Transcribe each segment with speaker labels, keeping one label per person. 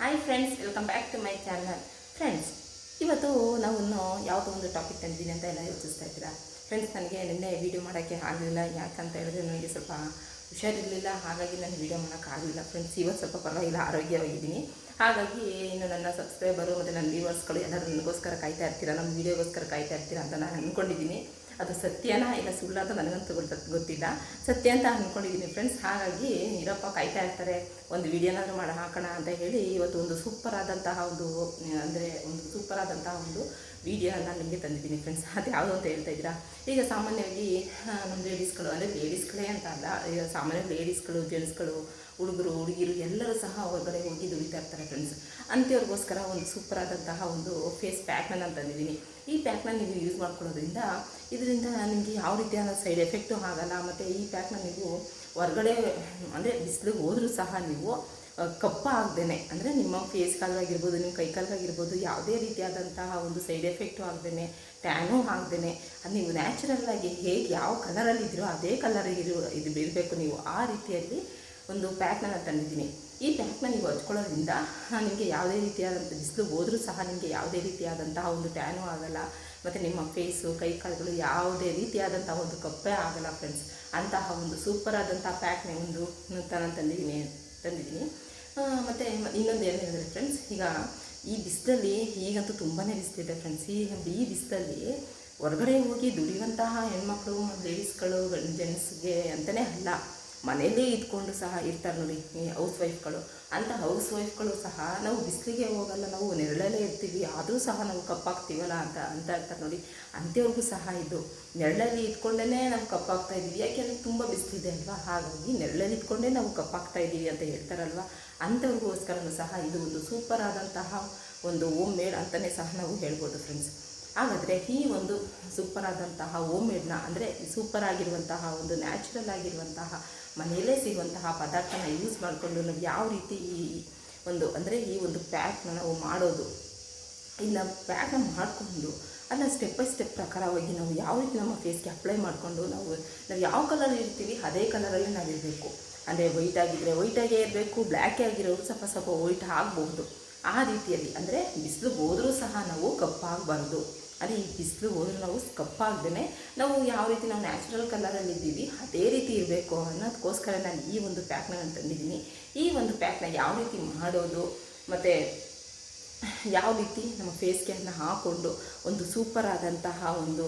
Speaker 1: Hi friends welcome back to my channel friends ಇವತ್ತು ನಾವು ಇನ್ನೂ ಯಾವುದೋ ಒಂದು ಟಾಪಿಕ್ ತಂದಿದ್ದೀನಿ ಅಂತ ಎಲ್ಲ ಯೋಚಿಸ್ತಾ ಇದ್ದೀರಾ? ಫ್ರೆಂಡ್ಸ್ ನನಗೆ ನಿನ್ನೆ ವೀಡಿಯೋ ಮಾಡೋಕ್ಕೆ ಆಗಲಿಲ್ಲ. ಯಾಕಂತ ಹೇಳಿದ್ರೆ ನನಗೆ ಸ್ವಲ್ಪ ಹುಷಾರಿರಲಿಲ್ಲ. ಹಾಗಾಗಿ ನಾನು ವೀಡಿಯೋ ಮಾಡೋಕ್ಕಾಗಲಿಲ್ಲ ಫ್ರೆಂಡ್ಸ್ ಇವತ್ತು ಸ್ವಲ್ಪ ಪರವಾಗಿಲ್ಲ. ಆರೋಗ್ಯವಾಗಿದ್ದೀನಿ. ಹಾಗಾಗಿ ಇನ್ನು ನನ್ನ ಸಬ್ಸ್ಕ್ರೈಬರು ಮತ್ತು ನನ್ನ ವ್ಯೂವರ್ಸ್ಗಳು ಎಲ್ಲರೂ ನನಗೋಸ್ಕರ ಕಾಯ್ತಾ ಇರ್ತೀರ? ನಮ್ಮ ವೀಡಿಯೋಗೋಸ್ಕರ ಕಾಯ್ತಾ ಇರ್ತೀರ ಅಂತ ನಾನು ಅಂದ್ಕೊಂಡಿದ್ದೀನಿ ಅದು ಸತ್ಯನಾ ಇಲ್ಲ ಸುಳ್ಳು ಅಂತ ನನಗಂತೂ ಗೊತ್ತ, ಗೊತ್ತಿಲ್ಲ. ಸತ್ಯ ಅಂತ ಅಂದ್ಕೊಂಡಿದ್ದೀನಿ ಫ್ರೆಂಡ್ಸ್ ಹಾಗಾಗಿ ನೀರಪ್ಪ ಕಾಯ್ತಾ ಇರ್ತಾರೆ. ಒಂದು ವಿಡಿಯೋನಾದರೂ ಮಾಡಿ, ಹಾಕೋಣ ಅಂತ ಹೇಳಿ ಇವತ್ತು ಒಂದು ಸೂಪರ್ ಆದಂತಹ ಒಂದು, ಅಂದರೆ ಒಂದು ಸೂಪರ್ ಆದಂತಹ ಒಂದು ವಿಡಿಯೋ ನಾನು ನಿಮಗೆ ತಂದಿದ್ದೀನಿ ಫ್ರೆಂಡ್ಸ್ ಅದು ಯಾವುದು ಅಂತ ಹೇಳ್ತಾ ಇದ್ದೀರಾ? ಈಗ ಸಾಮಾನ್ಯವಾಗಿ ನಮ್ಮ ಲೇಡೀಸ್ಗಳು ಅಂದರೆ ಲೇಡೀಸ್ಗಳೇ ಅಂತ ಅಲ್ಲ, ಈಗ ಸಾಮಾನ್ಯ ಲೇಡೀಸ್ಗಳು ಜೆಂಟ್ಸ್ಗಳು ಹುಡುಗರು, ಹುಡುಗಿರು ಎಲ್ಲರೂ ಸಹ ಹೊರಗಡೆ ಹೋಗಿ ದುಡಿತಾ ಇರ್ತಾರೆ ಫ್ರೆಂಡ್ಸ್ ಅಂಥವ್ರಿಗೋಸ್ಕರ ಒಂದು ಸೂಪರ್ ಆದಂತಹ ಒಂದು ಫೇಸ್ ಪ್ಯಾಕ್ನ ನಾನು ತಂದಿದ್ದೀನಿ. ಈ ಪ್ಯಾಕ್ನ ನೀವು ಯೂಸ್ ಮಾಡ್ಕೊಳ್ಳೋದ್ರಿಂದ ಇದರಿಂದ ನಿಮಗೆ ಯಾವ ರೀತಿಯಾದ ಸೈಡ್ ಎಫೆಕ್ಟು ಆಗಲ್ಲ, ಮತ್ತು ಈ ಪ್ಯಾಕ್ನ ನೀವು ಹೊರಗಡೆ, ಅಂದರೆ ಬಿಸಿಲಿಗೆ ಹೋದರೂ ಸಹ ನೀವು ಕಪ್ಪ ಆಗದೇನೆ, ಅಂದರೆ ನಿಮ್ಮ ಫೇಸ್ ಕಾಲಾಗಿರ್ಬೋದು ನಿಮ್ಮ ಕೈ ಕಾಲಾಗಿರ್ಬೋದು ಯಾವುದೇ ರೀತಿಯಾದಂತಹ ಒಂದು ಸೈಡ್ ಎಫೆಕ್ಟು ಆಗದೇನೆ ಟ್ಯಾನು ಆಗದೇನೆ, ಅದು ನೀವು ನ್ಯಾಚುರಲ್ಲಾಗಿ ಹೇಗೆ ಯಾವ ಕಲರಲ್ಲಿ ಇದ್ರೋ ಅದೇ ಕಲರ್ ಇರೋ, ಇದು ಬೀರಬೇಕು ನೀವು ಆ ರೀತಿಯಲ್ಲಿ ಒಂದು ಪ್ಯಾಕ್ನ ನಾನು ತಂದಿದ್ದೀನಿ. ಈ ಪ್ಯಾಕ್ನ ನೀವು ಹಚ್ಕೊಳ್ಳೋದ್ರಿಂದ ನಿಮಗೆ ಯಾವುದೇ ರೀತಿಯಾದಂಥ ಬಿಸಿಲು ಹೋದರೂ ಸಹ ನಿಮಗೆ ಯಾವುದೇ ರೀತಿಯಾದಂತಹ ಒಂದು ಟ್ಯಾನು ಆಗಲ್ಲ, ಮತ್ತು ನಿಮ್ಮ ಫೇಸು ಕೈ ಕಾಲುಗಳು ಯಾವುದೇ ರೀತಿಯಾದಂಥ ಒಂದು ಕಪ್ಪೆ ಆಗಲ್ಲ ಫ್ರೆಂಡ್ಸ್ ಅಂತಹ ಒಂದು ಸೂಪರ್ ಆದಂಥ ಪ್ಯಾಕ್ನ ಒಂದು ನಾನು ತಂದಿದ್ದೀನಿ ತಂದಿದ್ದೀನಿ. ಮತ್ತು ಇನ್ನೊಂದು ಏನು ಹೇಳಿದ್ರೆ ಫ್ರೆಂಡ್ಸ್ ಈಗ ಈ ಬಿಸಿಲಲ್ಲಿ ಈಗಂತೂ ತುಂಬಾ ಬಿಸಿಲಿದೆ ಫ್ರೆಂಡ್ಸ್ ಈ ಈ ಬಿಸಿಲಲ್ಲಿ ಹೊರಗಡೆ ಹೋಗಿ ದುಡಿಯುವಂತಹ ಹೆಣ್ಮಕ್ಳು ಲೇಡೀಸ್ಗಳು ಜೆಂಟ್ಸ್ಗೆ ಅಂತಲೇ ಅಲ್ಲ ಮನೆಯಲ್ಲೇ ಇದ್ಕೊಂಡು ಸಹ ಇರ್ತಾರೆ ನೋಡಿ ಹೌಸ್ ವೈಫ್ಗಳು ಅಂಥ ಹೌಸ್ ವೈಫ್ಗಳು ಸಹ ನಾವು ಬಿಸಿಲಿಗೆ ಹೋಗಲ್ಲ, ನಾವು ನೆರಳಲ್ಲೇ ಇರ್ತೀವಿ, ಆದರೂ ಸಹ ನಾವು ಕಪ್ಪಾಗ್ತೀವಲ್ಲ ಅಂತ ಅಂತ ಇರ್ತಾರೆ ನೋಡಿ. ಅಂಥವ್ರಿಗೂ ಸಹ ಇದು ನೆರಳಲ್ಲಿ ಇಟ್ಕೊಂಡೇ ನಾವು ಕಪ್ಪಾಗ್ತಾ ಇದ್ದೀವಿ. ಯಾಕೆಂದರೆ ತುಂಬ ಬಿಸಿಲಿದೆ ಅಲ್ವಾ? ಹಾಗಾಗಿ ನೆರಳಲ್ಲಿ ಇಟ್ಕೊಂಡೇ ನಾವು ಕಪ್ಪಾಗ್ತಾ ಇದ್ದೀವಿ ಅಂತ ಹೇಳ್ತಾರಲ್ವ? ಅಂಥವ್ರಿಗೋಸ್ಕರನೂ ಸಹ ಇದು ಒಂದು ಸೂಪರ್ ಆದಂತಹ ಒಂದು ಓಮ್ ಮೇಡ್ ಅಂತಲೇ ಸಹ ನಾವು ಹೇಳ್ಬೋದು ಫ್ರೆಂಡ್ಸ್ ಹಾಗಾದರೆ ಈ ಒಂದು ಸೂಪರ್ ಆದಂತಹ ಓಮ್ ಮೇಡ್ನ ಅಂದರೆ ಸೂಪರ್ ಆಗಿರುವಂತಹ ಒಂದು ನ್ಯಾಚುರಲ್ ಆಗಿರುವಂತಹ ಮನೆಯಲ್ಲೇ ಸಿಗುವಂತಹ ಪದಾರ್ಥನ ಯೂಸ್ ಮಾಡಿಕೊಂಡು ನಾವು ಯಾವ ರೀತಿ ಈ ಒಂದು, ಅಂದರೆ ಈ ಒಂದು ಪ್ಯಾಕ್ನ ನಾವು ಮಾಡೋದು ಇಲ್ಲ ಪ್ಯಾಕ್ನ ಮಾಡಿಕೊಂಡು ಅದನ್ನ ಸ್ಟೆಪ್ ಬೈ ಸ್ಟೆಪ್ ಪ್ರಕಾರವಾಗಿ ನಾವು ಯಾವ ರೀತಿ ನಮ್ಮ ಫೇಸ್ಗೆ ಅಪ್ಲೈ ಮಾಡಿಕೊಂಡು ನಾವು ನಾವು ಯಾವ ಕಲರ್ ಇರ್ತೀವಿ ಅದೇ ಕಲರಲ್ಲಿ ನಾವು ಇರಬೇಕು. ಅಂದರೆ ವೈಟ್ ಆಗಿದ್ದರೆ ವೈಟಾಗೇ ಇರಬೇಕು ಬ್ಲ್ಯಾಕೇ ಆಗಿರೋರು ಸ್ವಲ್ಪ ಸ್ವಲ್ಪ ವೈಟ್ ಆಗಬಹುದು ಆ ರೀತಿಯಲ್ಲಿ, ಅಂದರೆ ಬಿಸಿಲು ಹೋದರೂ ಸಹ ನಾವು ಕಪ್ಪಾಗಬಾರ್ದು. ಅದೇ ಈ ಬಿಸಿಲು ಹೋದ್ರೆ ನಾವು ಕಪ್ಪಾಗ್ದೇ ನಾವು ಯಾವ ರೀತಿ ನಾವು ನ್ಯಾಚುರಲ್ ಕಲರಲ್ಲಿ ಇದ್ದೀವಿ, ಅದೇ ರೀತಿ ಇರಬೇಕು ಅನ್ನೋದಕ್ಕೋಸ್ಕರ ನಾನು ಈ ಒಂದು ಪ್ಯಾಕ್ನ ನಾನು ತಂದಿದ್ದೀನಿ. ಈ ಒಂದು ಪ್ಯಾಕ್ನ ಯಾವ ರೀತಿ ಮಾಡೋದು, ಮತ್ತು ಯಾವ ರೀತಿ ನಮ್ಮ ಫೇಸ್ಗೆ ಅದನ್ನ ಹಾಕ್ಕೊಂಡು ಒಂದು ಸೂಪರ್ ಆದಂತಹ ಒಂದು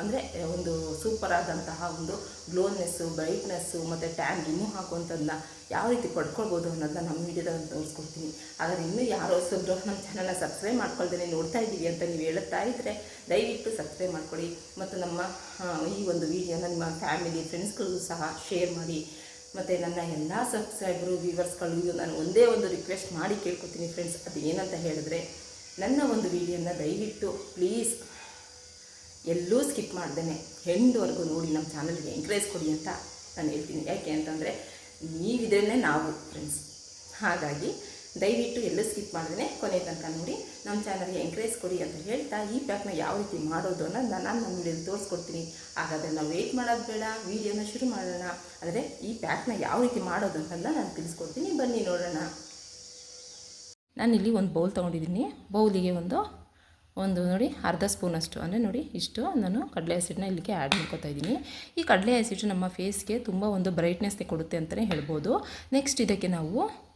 Speaker 1: ಅಂದರೆ ಒಂದು ಸೂಪರ್ ಆದಂತಹ ಒಂದು ಗ್ಲೋನೆಸ್ಸು ಬ್ರೈಟ್ನೆಸ್ಸು ಮತ್ತು ಟ್ಯಾನ್ ರಿಮೂವ್ ಹಾಕುವಂಥದ್ದನ್ನ ಯಾವ ರೀತಿ ಪಡ್ಕೊಳ್ಬೋದು ಅನ್ನೋದನ್ನ ನಮ್ಮ ವೀಡಿಯೋದಲ್ಲಿ ತೋರಿಸ್ಕೊಡ್ತೀನಿ. ಆದರೆ ಇನ್ನೂ ಯಾರೋ ಹೊಸಬ್ರು ನಮ್ಮ ಚಾನಲ್ನ ಸಬ್ಸ್ಕ್ರೈಬ್ ಮಾಡ್ಕೊಳ್ದೇ ನೋಡ್ತಾ ಇದ್ದೀವಿ ಅಂತ ನೀವು ಹೇಳ್ತಾ ಇದ್ದರೆ ದಯವಿಟ್ಟು ಸಬ್ಸ್ಕ್ರೈಬ್ ಮಾಡ್ಕೊಳ್ಳಿ. ಮತ್ತು ನಮ್ಮ ಈ ಒಂದು ವೀಡಿಯೋನ ನಿಮ್ಮ ಫ್ಯಾಮಿಲಿ ಫ್ರೆಂಡ್ಸ್ಗಳಿಗೂ ಸಹ ಶೇರ್ ಮಾಡಿ. ಮತ್ತು ನನ್ನ ಎಲ್ಲ ಸಬ್ಸ್ಕ್ರೈಬರು ವ್ಯೂವರ್ಸ್ಗಳಿಗೂ ನಾನು ಒಂದೇ ಒಂದು ರಿಕ್ವೆಸ್ಟ್ ಮಾಡಿ ಕೇಳ್ಕೊತೀನಿ ಫ್ರೆಂಡ್ಸ್ ಅದು ಏನಂತ ಹೇಳಿದ್ರೆ ನನ್ನ ಒಂದು ವಿಡಿಯೋನ ದಯವಿಟ್ಟು ಪ್ಲೀಸ್ ಎಲ್ಲೂ ಸ್ಕಿಪ್ ಮಾಡ್ದೇನೆ. ಹೆಂಡ್ವರೆಗೂ ನೋಡಿ ನಮ್ಮ ಚಾನಲ್ಗೆ ಎಂಕರೇಜ್ ಕೊಡಿ ಅಂತ ನಾನು ಹೇಳ್ತೀನಿ. ಯಾಕೆ ಅಂತಂದರೆ ನೀವಿದ್ರೇ ನಾವು ಫ್ರೆಂಡ್ಸ್ ಹಾಗಾಗಿ ದಯವಿಟ್ಟು ಎಲ್ಲೂ ಸ್ಕಿಪ್ ಮಾಡ್ದೇ ಕೊನೆ ತನಕ ನೋಡಿ ನಮ್ಮ ಚಾನಲ್ಗೆ ಎಂಕರೇಜ್ ಕೊಡಿ ಅಂತ ಹೇಳ್ತಾ ಈ ಪ್ಯಾಕ್ನ ಯಾವ ರೀತಿ ಮಾಡೋದು ಅನ್ನೋದನ್ನ ನಾನು ನಮ್ಮ ತೋರಿಸ್ಕೊಡ್ತೀನಿ. ಹಾಗಾದರೆ ನಾವು ವೆಯ್ಟ್ ಮಾಡೋದು ಬೇಡ ವೀಡಿಯೋನ ಶುರು ಮಾಡೋಣ. ಆದರೆ ಈ ಪ್ಯಾಕ್ನ ಯಾವ ರೀತಿ ಮಾಡೋದು ಅಂತಂದ ನಾನು ತಿಳಿಸ್ಕೊಡ್ತೀನಿ. ಬನ್ನಿ ನೋಡೋಣ. ನಾನಿಲ್ಲಿ ಒಂದು ಬೌಲ್ ತೊಗೊಂಡಿದ್ದೀನಿ. ಬೌಲಿಗೆ ಒಂದು ಒಂದು ನೋಡಿ ಅರ್ಧ ಸ್ಪೂನಷ್ಟು ಅಂದರೆ ನೋಡಿ ಇಷ್ಟು ನಾನು ಕಡಲೆ ಹಸಿಟ್ಟನ್ನ ಇಲ್ಲಿಗೆ ಆ್ಯಡ್ ಮಾಡ್ಕೊತಾ ಇದ್ದೀನಿ. ಈ ಕಡಲೆ ಹಸಿಟ್ಟು ನಮ್ಮ ಫೇಸ್ಗೆ ತುಂಬ ಒಂದು ಬ್ರೈಟ್ನೆಸ್ನೇ ಕೊಡುತ್ತೆ ಅಂತಲೇ ಹೇಳ್ಬೋದು. ನೆಕ್ಸ್ಟ್ ಇದಕ್ಕೆ ನಾವು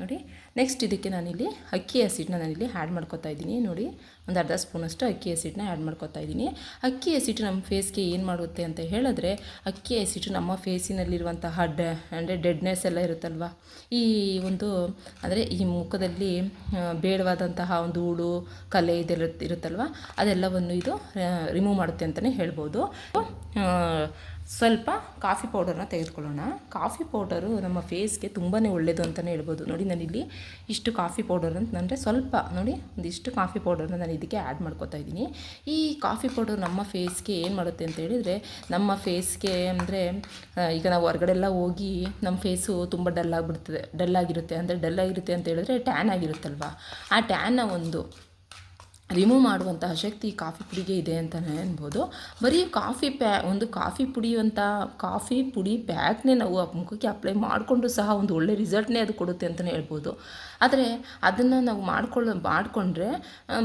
Speaker 1: ನೋಡಿ ನೆಕ್ಸ್ಟ್ ಇದಕ್ಕೆ ನಾನಿಲ್ಲಿ ಅಕ್ಕಿ ಹಸಿಟ್ಟನ್ನ ನಾನಿಲ್ಲಿ ಆ್ಯಡ್ ಮಾಡ್ಕೊತಾ ಇದ್ದೀನಿ. ನೋಡಿ, ಒಂದು ಅರ್ಧ ಸ್ಪೂನಷ್ಟು ಅಕ್ಕಿ ಹಸಿಟ್ಟನ್ನ ಆ್ಯಡ್ ಮಾಡ್ಕೊತಾ ಇದ್ದೀನಿ. ಅಕ್ಕಿ ಹಸಿಟ್ಟು ನಮ್ಮ ಫೇಸ್ಗೆ ಏನು ಮಾಡುತ್ತೆ ಅಂತ ಹೇಳಿದ್ರೆ, ಅಕ್ಕಿ ಹಸಿಟ್ಟು ನಮ್ಮ ಫೇಸಿನಲ್ಲಿರುವಂತಹ ಡ, ಅಂದರೆ ಡೆಡ್ನೆಸ್ ಎಲ್ಲ ಇರುತ್ತಲ್ವ? ಈ ಒಂದು, ಅಂದರೆ ಈ ಮುಖದಲ್ಲಿ ಬೇಡವಾದಂತಹ ಒಂದು ಹೂಳು ಕಲೆ ಇದೆಲ್ಲ ಇರುತ್ತಲ್ವ? ಅದೆಲ್ಲವನ್ನು ಇದು ರಿಮೂವ್ ಮಾಡುತ್ತೆ ಅಂತಲೇ ಹೇಳ್ಬೋದು. ಸ್ವಲ್ಪ ಕಾಫಿ ಪೌಡರ್ನ ತೆಗೆದುಕೊಳ್ಳೋಣ. ಕಾಫಿ ಪೌಡರು ನಮ್ಮ ಫೇಸ್ಗೆ ತುಂಬಾ ಒಳ್ಳೆಯದು ಅಂತಲೇ ಹೇಳ್ಬೋದು. ನೋಡಿ, ನಾನಿಲ್ಲಿ ಇಷ್ಟು ಕಾಫಿ ಪೌಡರ್ ಅಂತ ಅಂದರೆ ಸ್ವಲ್ಪ, ನೋಡಿ, ಒಂದಿಷ್ಟು ಕಾಫಿ ಪೌಡರ್ನ ನಾನು ಇದಕ್ಕೆ ಆ್ಯಡ್ ಮಾಡ್ಕೋತಾ ಇದ್ದೀನಿ. ಈ ಕಾಫಿ ಪೌಡರ್ ನಮ್ಮ ಫೇಸ್ಗೆ ಏನು ಮಾಡುತ್ತೆ ಅಂತ ಹೇಳಿದರೆ, ನಮ್ಮ ಫೇಸ್ಗೆ ಅಂದರೆ ಈಗ ನಾವು ಹೊರಗಡೆ ಎಲ್ಲ ಹೋಗಿ ನಮ್ಮ ಫೇಸು ತುಂಬ ಡಲ್ ಆಗಿಬಿಡ್ತದೆ ಡಲ್ ಆಗಿರುತ್ತೆ ಅಂದರೆ ಡಲ್ ಆಗಿರುತ್ತೆ ಅಂತ ಹೇಳಿದ್ರೆ, ಟ್ಯಾನ್ ಆಗಿರುತ್ತಲ್ವ? ಆ ಟ್ಯಾನ್ನ ಒಂದು ರಿಮೂವ್ ಮಾಡುವಂತಹ ಶಕ್ತಿ ಕಾಫಿ ಪುಡಿಗೆ ಇದೆ ಅಂತಲೇ ಅನ್ಬೋದು ಬರೀ ಕಾಫಿ ಪ್ಯಾ, ಒಂದು ಕಾಫಿ ಪುಡಿಯುವಂಥ ಕಾಫಿ ಪುಡಿ ಪ್ಯಾಕ್ನೇ ನಾವು ಮುಖಕ್ಕೆ ಅಪ್ಲೈ ಮಾಡಿಕೊಂಡು ಸಹ ಒಂದು ಒಳ್ಳೆ ರಿಸಲ್ಟ್ನೇ ಅದು ಕೊಡುತ್ತೆ ಅಂತಲೇ ಹೇಳ್ಬೋದು. ಆದರೆ ಅದನ್ನು ನಾವು ಮಾಡ್ಕೊಳ್ಳೋ, ಮಾಡಿಕೊಂಡ್ರೆ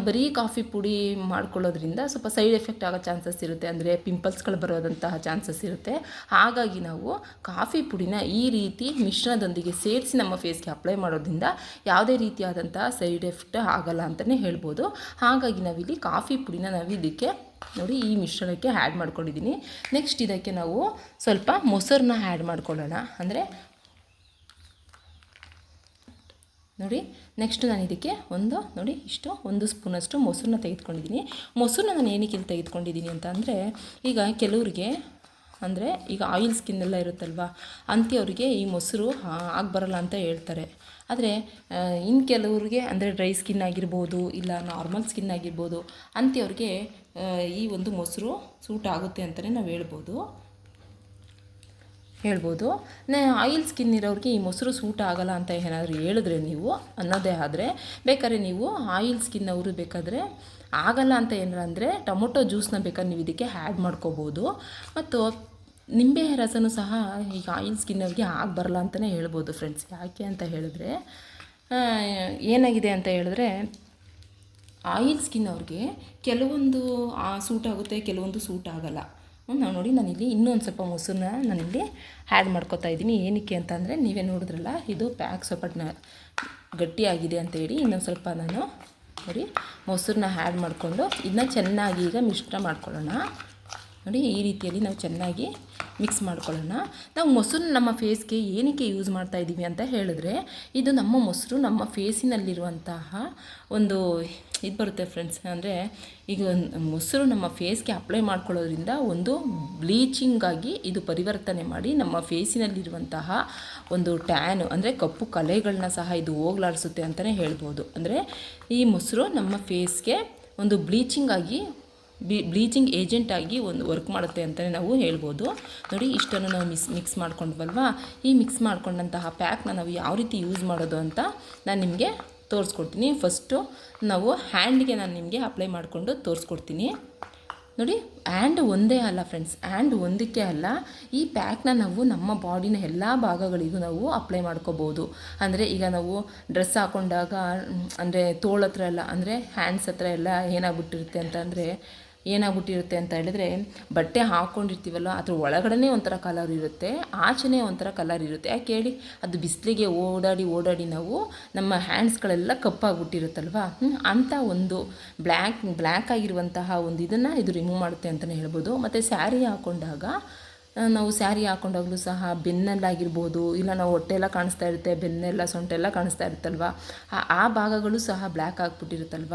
Speaker 1: ಬರೀ ಕಾಫಿ ಪುಡಿ ಮಾಡ್ಕೊಳ್ಳೋದ್ರಿಂದ ಸ್ವಲ್ಪ ಸೈಡ್ ಎಫೆಕ್ಟ್ ಆಗೋ ಚಾನ್ಸಸ್ ಇರುತ್ತೆ. ಅಂದರೆ ಪಿಂಪಲ್ಸ್ಗಳು ಬರೋದಂತಹ ಚಾನ್ಸಸ್ ಇರುತ್ತೆ. ಹಾಗಾಗಿ ನಾವು ಕಾಫಿ ಪುಡಿನ ಈ ರೀತಿ ಮಿಶ್ರಣದೊಂದಿಗೆ ಸೇರಿಸಿ ನಮ್ಮ ಫೇಸ್ಗೆ ಅಪ್ಲೈ ಮಾಡೋದ್ರಿಂದ ಯಾವುದೇ ರೀತಿಯಾದಂತಹ ಸೈಡ್ ಎಫೆಕ್ಟ್ ಆಗಲ್ಲ ಅಂತಲೇ ಹೇಳ್ಬೋದು. ಹಾಗಾಗಿ ನಾವಿಲ್ಲಿ ಕಾಫಿ ಪುಡಿನ ನಾವು ಇದಕ್ಕೆ ನೋಡಿ ಈ ಮಿಶ್ರಣಕ್ಕೆ ಆ್ಯಡ್ ಮಾಡ್ಕೊಂಡಿದ್ದೀನಿ. ನೆಕ್ಸ್ಟ್ ಇದಕ್ಕೆ ನಾವು ಸ್ವಲ್ಪ ಮೊಸರನ್ನ ಆ್ಯಡ್ ಮಾಡ್ಕೊಳ್ಳೋಣ. ಅಂದರೆ ನೋಡಿ ನೆಕ್ಸ್ಟ್ ನಾನು ಇದಕ್ಕೆ ಒಂದು, ನೋಡಿ, ಇಷ್ಟು, ಒಂದು ಸ್ಪೂನಷ್ಟು ಮೊಸರನ್ನ ತೆಗೆದುಕೊಂಡಿದ್ದೀನಿ. ಮೊಸರನ್ನ ನಾನು ಏನಕ್ಕೆ ಇಲ್ಲಿ ತೆಗೆದುಕೊಂಡಿದ್ದೀನಿ ಅಂತ ಅಂದರೆ, ಈಗ ಕೆಲವರಿಗೆ, ಅಂದರೆ ಈಗ ಆಯಿಲ್ ಸ್ಕಿನ್ ಎಲ್ಲ ಇರುತ್ತಲ್ವ, ಅಂಥವ್ರಿಗೆ ಈ ಮೊಸರು ಆಗಿ ಬರಲ್ಲ ಅಂತ ಹೇಳ್ತಾರೆ. ಆದರೆ ಇನ್ನು ಕೆಲವ್ರಿಗೆ, ಅಂದರೆ ಡ್ರೈ ಸ್ಕಿನ್ ಆಗಿರ್ಬೋದು, ಇಲ್ಲ ನಾರ್ಮಲ್ ಸ್ಕಿನ್ ಆಗಿರ್ಬೋದು, ಅಂಥವ್ರಿಗೆ ಈ ಒಂದು ಮೊಸರು ಸೂಟ್ ಆಗುತ್ತೆ ಅಂತಲೇ ನಾವು ಹೇಳ್ಬೋದು. ಹೇಳ್ಬೋದು. ನೇ, ಆಯಿಲ್ ಸ್ಕಿನ್ ಇರೋರಿಗೆ ಈ ಮೊಸರು ಸೂಟ್ ಆಗಲ್ಲ ಅಂತ ಏನಾದರೂ ಹೇಳಿದ್ರೆ ನೀವು, ಅನ್ನೋದೇ ಆದರೆ, ಬೇಕಾದ್ರೆ ನೀವು ಆಯಿಲ್ ಸ್ಕಿನ್ ಅವರು ಬೇಕಾದರೆ ಆಗಲ್ಲ ಅಂತ ಏನಾರ ಅಂದರೆ ಟೊಮೊಟೊ ಜ್ಯೂಸ್ನ ಬೇಕಾದ್ರೆ ನೀವು ಇದಕ್ಕೆ ಆ್ಯಡ್ ಮಾಡ್ಕೋಬೋದು. ಮತ್ತು ನಿಂಬೆ ರಸನೂ ಸಹ ಈಗ ಆಯಿಲ್ ಸ್ಕಿನ್ನವ್ರಿಗೆ ಆಗಿ ಬರಲ್ಲ ಅಂತಲೇ ಹೇಳ್ಬೋದು ಫ್ರೆಂಡ್ಸ್ ಯಾಕೆ ಅಂತ ಹೇಳಿದ್ರೆ ಏನಾಗಿದೆ ಅಂತ ಹೇಳಿದ್ರೆ, ಆಯಿಲ್ ಸ್ಕಿನ್ ಅವ್ರಿಗೆ ಕೆಲವೊಂದು ಸೂಟ್ ಆಗುತ್ತೆ, ಕೆಲವೊಂದು ಸೂಟ್ ಆಗಲ್ಲ. ನಾವು ನೋಡಿ ನಾನಿಲ್ಲಿ ಇನ್ನೊಂದು ಸ್ವಲ್ಪ ಮೊಸರನ್ನ ನಾನಿಲ್ಲಿ ಆ್ಯಡ್ ಮಾಡ್ಕೋತಾ ಇದ್ದೀನಿ. ಏನಕ್ಕೆ ಅಂತಂದರೆ ನೀವೇ ನೋಡಿದ್ರಲ್ಲ, ಇದು ಪ್ಯಾಕ್ ಸ್ವಲ್ಪ ಗಟ್ಟಿಯಾಗಿದೆ ಅಂತೇಳಿ ಇನ್ನೊಂದು ಸ್ವಲ್ಪ ನಾನು ನೋಡಿ ಮೊಸರನ್ನ ಆ್ಯಡ್ ಮಾಡಿಕೊಂಡು ಇದನ್ನ ಚೆನ್ನಾಗಿ ಈಗ ಮಿಶ್ರ ಮಾಡ್ಕೊಳ್ಳೋಣ. ನೋಡಿ, ಈ ರೀತಿಯಲ್ಲಿ ನಾವು ಚೆನ್ನಾಗಿ ಮಿಕ್ಸ್ ಮಾಡ್ಕೊಳ್ಳೋಣ. ನಾವು ಮೊಸರು ನಮ್ಮ ಫೇಸ್ಗೆ ಏನಕ್ಕೆ ಯೂಸ್ ಮಾಡ್ತಾ ಇದ್ದೀವಿ ಅಂತ ಹೇಳಿದ್ರೆ, ಇದು ನಮ್ಮ ಮೊಸರು ನಮ್ಮ ಫೇಸಿನಲ್ಲಿರುವಂತಹ ಒಂದು ಇದು ಬರುತ್ತೆ ಫ್ರೆಂಡ್ಸ್ ಅಂದರೆ ಈಗ ಮೊಸರು ನಮ್ಮ ಫೇಸ್ಗೆ ಅಪ್ಲೈ ಮಾಡ್ಕೊಳ್ಳೋದ್ರಿಂದ ಒಂದು ಬ್ಲೀಚಿಂಗ್ ಆಗಿ ಇದು ಪರಿವರ್ತನೆ ಮಾಡಿ ನಮ್ಮ ಫೇಸಿನಲ್ಲಿರುವಂತಹ ಒಂದು ಟ್ಯಾನು ಅಂದರೆ ಕಪ್ಪು ಕಲೆಗಳನ್ನ ಸಹ ಇದು ಹೋಗ್ಲಾಡಿಸುತ್ತೆ ಅಂತಲೇ ಹೇಳ್ಬೋದು. ಅಂದರೆ ಈ ಮೊಸರು ನಮ್ಮ ಫೇಸ್ಗೆ ಒಂದು ಬ್ಲೀಚಿಂಗ್ ಆಗಿ, ಬಿ ಬ್ಲೀಚಿಂಗ್ ಏಜೆಂಟ್ ಆಗಿ ಒಂದು ವರ್ಕ್ ಮಾಡುತ್ತೆ ಅಂತಲೇ ನಾವು ಹೇಳ್ಬೋದು. ನೋಡಿ, ಇಷ್ಟನ್ನು ನಾವು ಮಿಸ್ ಮಿಕ್ಸ್ ಮಾಡ್ಕೊಂಡ್ವಲ್ವಾ? ಈ ಮಿಕ್ಸ್ ಮಾಡ್ಕೊಂಡಂತಹ ಪ್ಯಾಕ್ನ ನಾವು ಯಾವ ರೀತಿ ಯೂಸ್ ಮಾಡೋದು ಅಂತ ನಾನು ನಿಮಗೆ ತೋರಿಸ್ಕೊಡ್ತೀನಿ. ಫಸ್ಟು ನಾವು ಹ್ಯಾಂಡ್ಗೆ ನಾನು ನಿಮಗೆ ಅಪ್ಲೈ ಮಾಡಿಕೊಂಡು ತೋರಿಸ್ಕೊಡ್ತೀನಿ. ನೋಡಿ ಆ್ಯಂಡ್ ಒಂದೇ ಅಲ್ಲ ಫ್ರೆಂಡ್ಸ್ ಆ್ಯಂಡ್ ಒಂದಕ್ಕೆ ಅಲ್ಲ. ಈ ಪ್ಯಾಕ್ನ ನಾವು ನಮ್ಮ ಬಾಡಿನ ಎಲ್ಲ ಭಾಗಗಳಿಗೂ ನಾವು ಅಪ್ಲೈ ಮಾಡ್ಕೋಬೋದು. ಅಂದರೆ ಈಗ ನಾವು ಡ್ರೆಸ್ ಹಾಕೊಂಡಾಗ, ಅಂದರೆ ತೋಳತ್ರ ಎಲ್ಲ ಅಂದರೆ ಹ್ಯಾಂಡ್ಸ್ ಹತ್ರ ಎಲ್ಲ ಏನಾಗ್ಬಿಟ್ಟಿರುತ್ತೆ ಅಂತಂದರೆ ಏನಾಗ್ಬಿಟ್ಟಿರುತ್ತೆ ಅಂತ ಹೇಳಿದ್ರೆ ಬಟ್ಟೆ ಹಾಕ್ಕೊಂಡಿರ್ತೀವಲ್ಲ ಅದ್ರ ಒಳಗಡೆ ಒಂಥರ ಕಲರ್ ಇರುತ್ತೆ ಆಚೆನೇ ಒಂಥರ ಕಲರ್ ಇರುತ್ತೆ. ಯಾಕೆ ಹೇಳಿ ಅದು ಬಿಸಿಲಿಗೆ ಓಡಾಡಿ ಓಡಾಡಿ ನಾವು ನಮ್ಮ ಹ್ಯಾಂಡ್ಸ್ಗಳೆಲ್ಲ ಕಪ್ಪಾಗ್ಬಿಟ್ಟಿರುತ್ತಲ್ವ? ಅಂಥ ಒಂದು ಬ್ಲ್ಯಾಕ್ ಬ್ಲ್ಯಾಕ್ ಆಗಿರುವಂತಹ ಒಂದು ಇದನ್ನು ಇದು ರಿಮೂವ್ ಮಾಡುತ್ತೆ ಅಂತಲೇ ಹೇಳ್ಬೋದು. ಮತ್ತು ಸ್ಯಾರಿ ಹಾಕ್ಕೊಂಡಾಗ ಆ, ನಾವು ಸ್ಯಾರಿ ಹಾಕೊಂಡಾಗಲೂ ಸಹ, ಬೆನ್ನಲ್ಲಾಗಿರ್ಬೋದು, ಇಲ್ಲ ನಾವು ಹೊಟ್ಟೆ ಎಲ್ಲ ಕಾಣಿಸ್ತಾ ಇರುತ್ತೆ, ಬೆನ್ನೆಲ್ಲ ಸೊಂಟೆಲ್ಲ ಕಾಣಿಸ್ತಾ ಇರುತ್ತಲ್ವ? ಆ ಭಾಗಗಳು ಸಹ ಬ್ಲ್ಯಾಕ್ ಆಗಿಬಿಟ್ಟಿರುತ್ತಲ್ವ?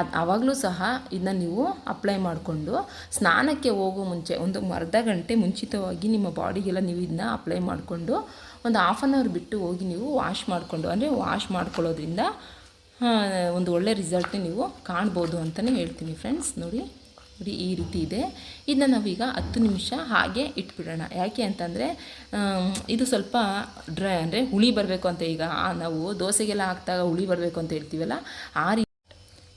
Speaker 1: ಅದು ಆವಾಗಲೂ ಸಹ ಇದನ್ನ ನೀವು ಅಪ್ಲೈ ಮಾಡಿಕೊಂಡು ಸ್ನಾನಕ್ಕೆ ಹೋಗೋ ಮುಂಚೆ, ಒಂದು ಅರ್ಧ ಗಂಟೆ ಮುಂಚಿತವಾಗಿ ನಿಮ್ಮ ಬಾಡಿಗೆಲ್ಲ ನೀವು ಇದನ್ನ ಅಪ್ಲೈ ಮಾಡಿಕೊಂಡು ಒಂದು ಹಾಫ್ ಆನ್ ಅವರ್ ಬಿಟ್ಟು ಹೋಗಿ ನೀವು ವಾಶ್ ಮಾಡಿಕೊಂಡು, ಅಂದರೆ ವಾಶ್ ಮಾಡ್ಕೊಳ್ಳೋದ್ರಿಂದ ಒಂದು ಒಳ್ಳೆ ರಿಸಲ್ಟ್ನ ನೀವು ಕಾಣ್ಬೋದು ಅಂತಲೇ ಹೇಳ್ತೀನಿ ಫ್ರೆಂಡ್ಸ್ ನೋಡಿ. ನೋಡಿ ಈ ರೀತಿ ಇದೆ. ಇದನ್ನ ನಾವೀಗ ಹತ್ತು ನಿಮಿಷ ಹಾಗೆ ಇಟ್ಬಿಡೋಣ. ಯಾಕೆ ಅಂತಂದರೆ ಇದು ಸ್ವಲ್ಪ ಡ್ರೈ ಅಂದರೆ ಹುಳಿ ಬರಬೇಕು ಅಂತ ಈಗ. ನಾವು ದೋಸೆಗೆಲ್ಲ ಹಾಕಿದಾಗ ಹುಳಿ ಬರಬೇಕು ಅಂತ ಹೇಳ್ತೀವಲ್ಲ, ಆ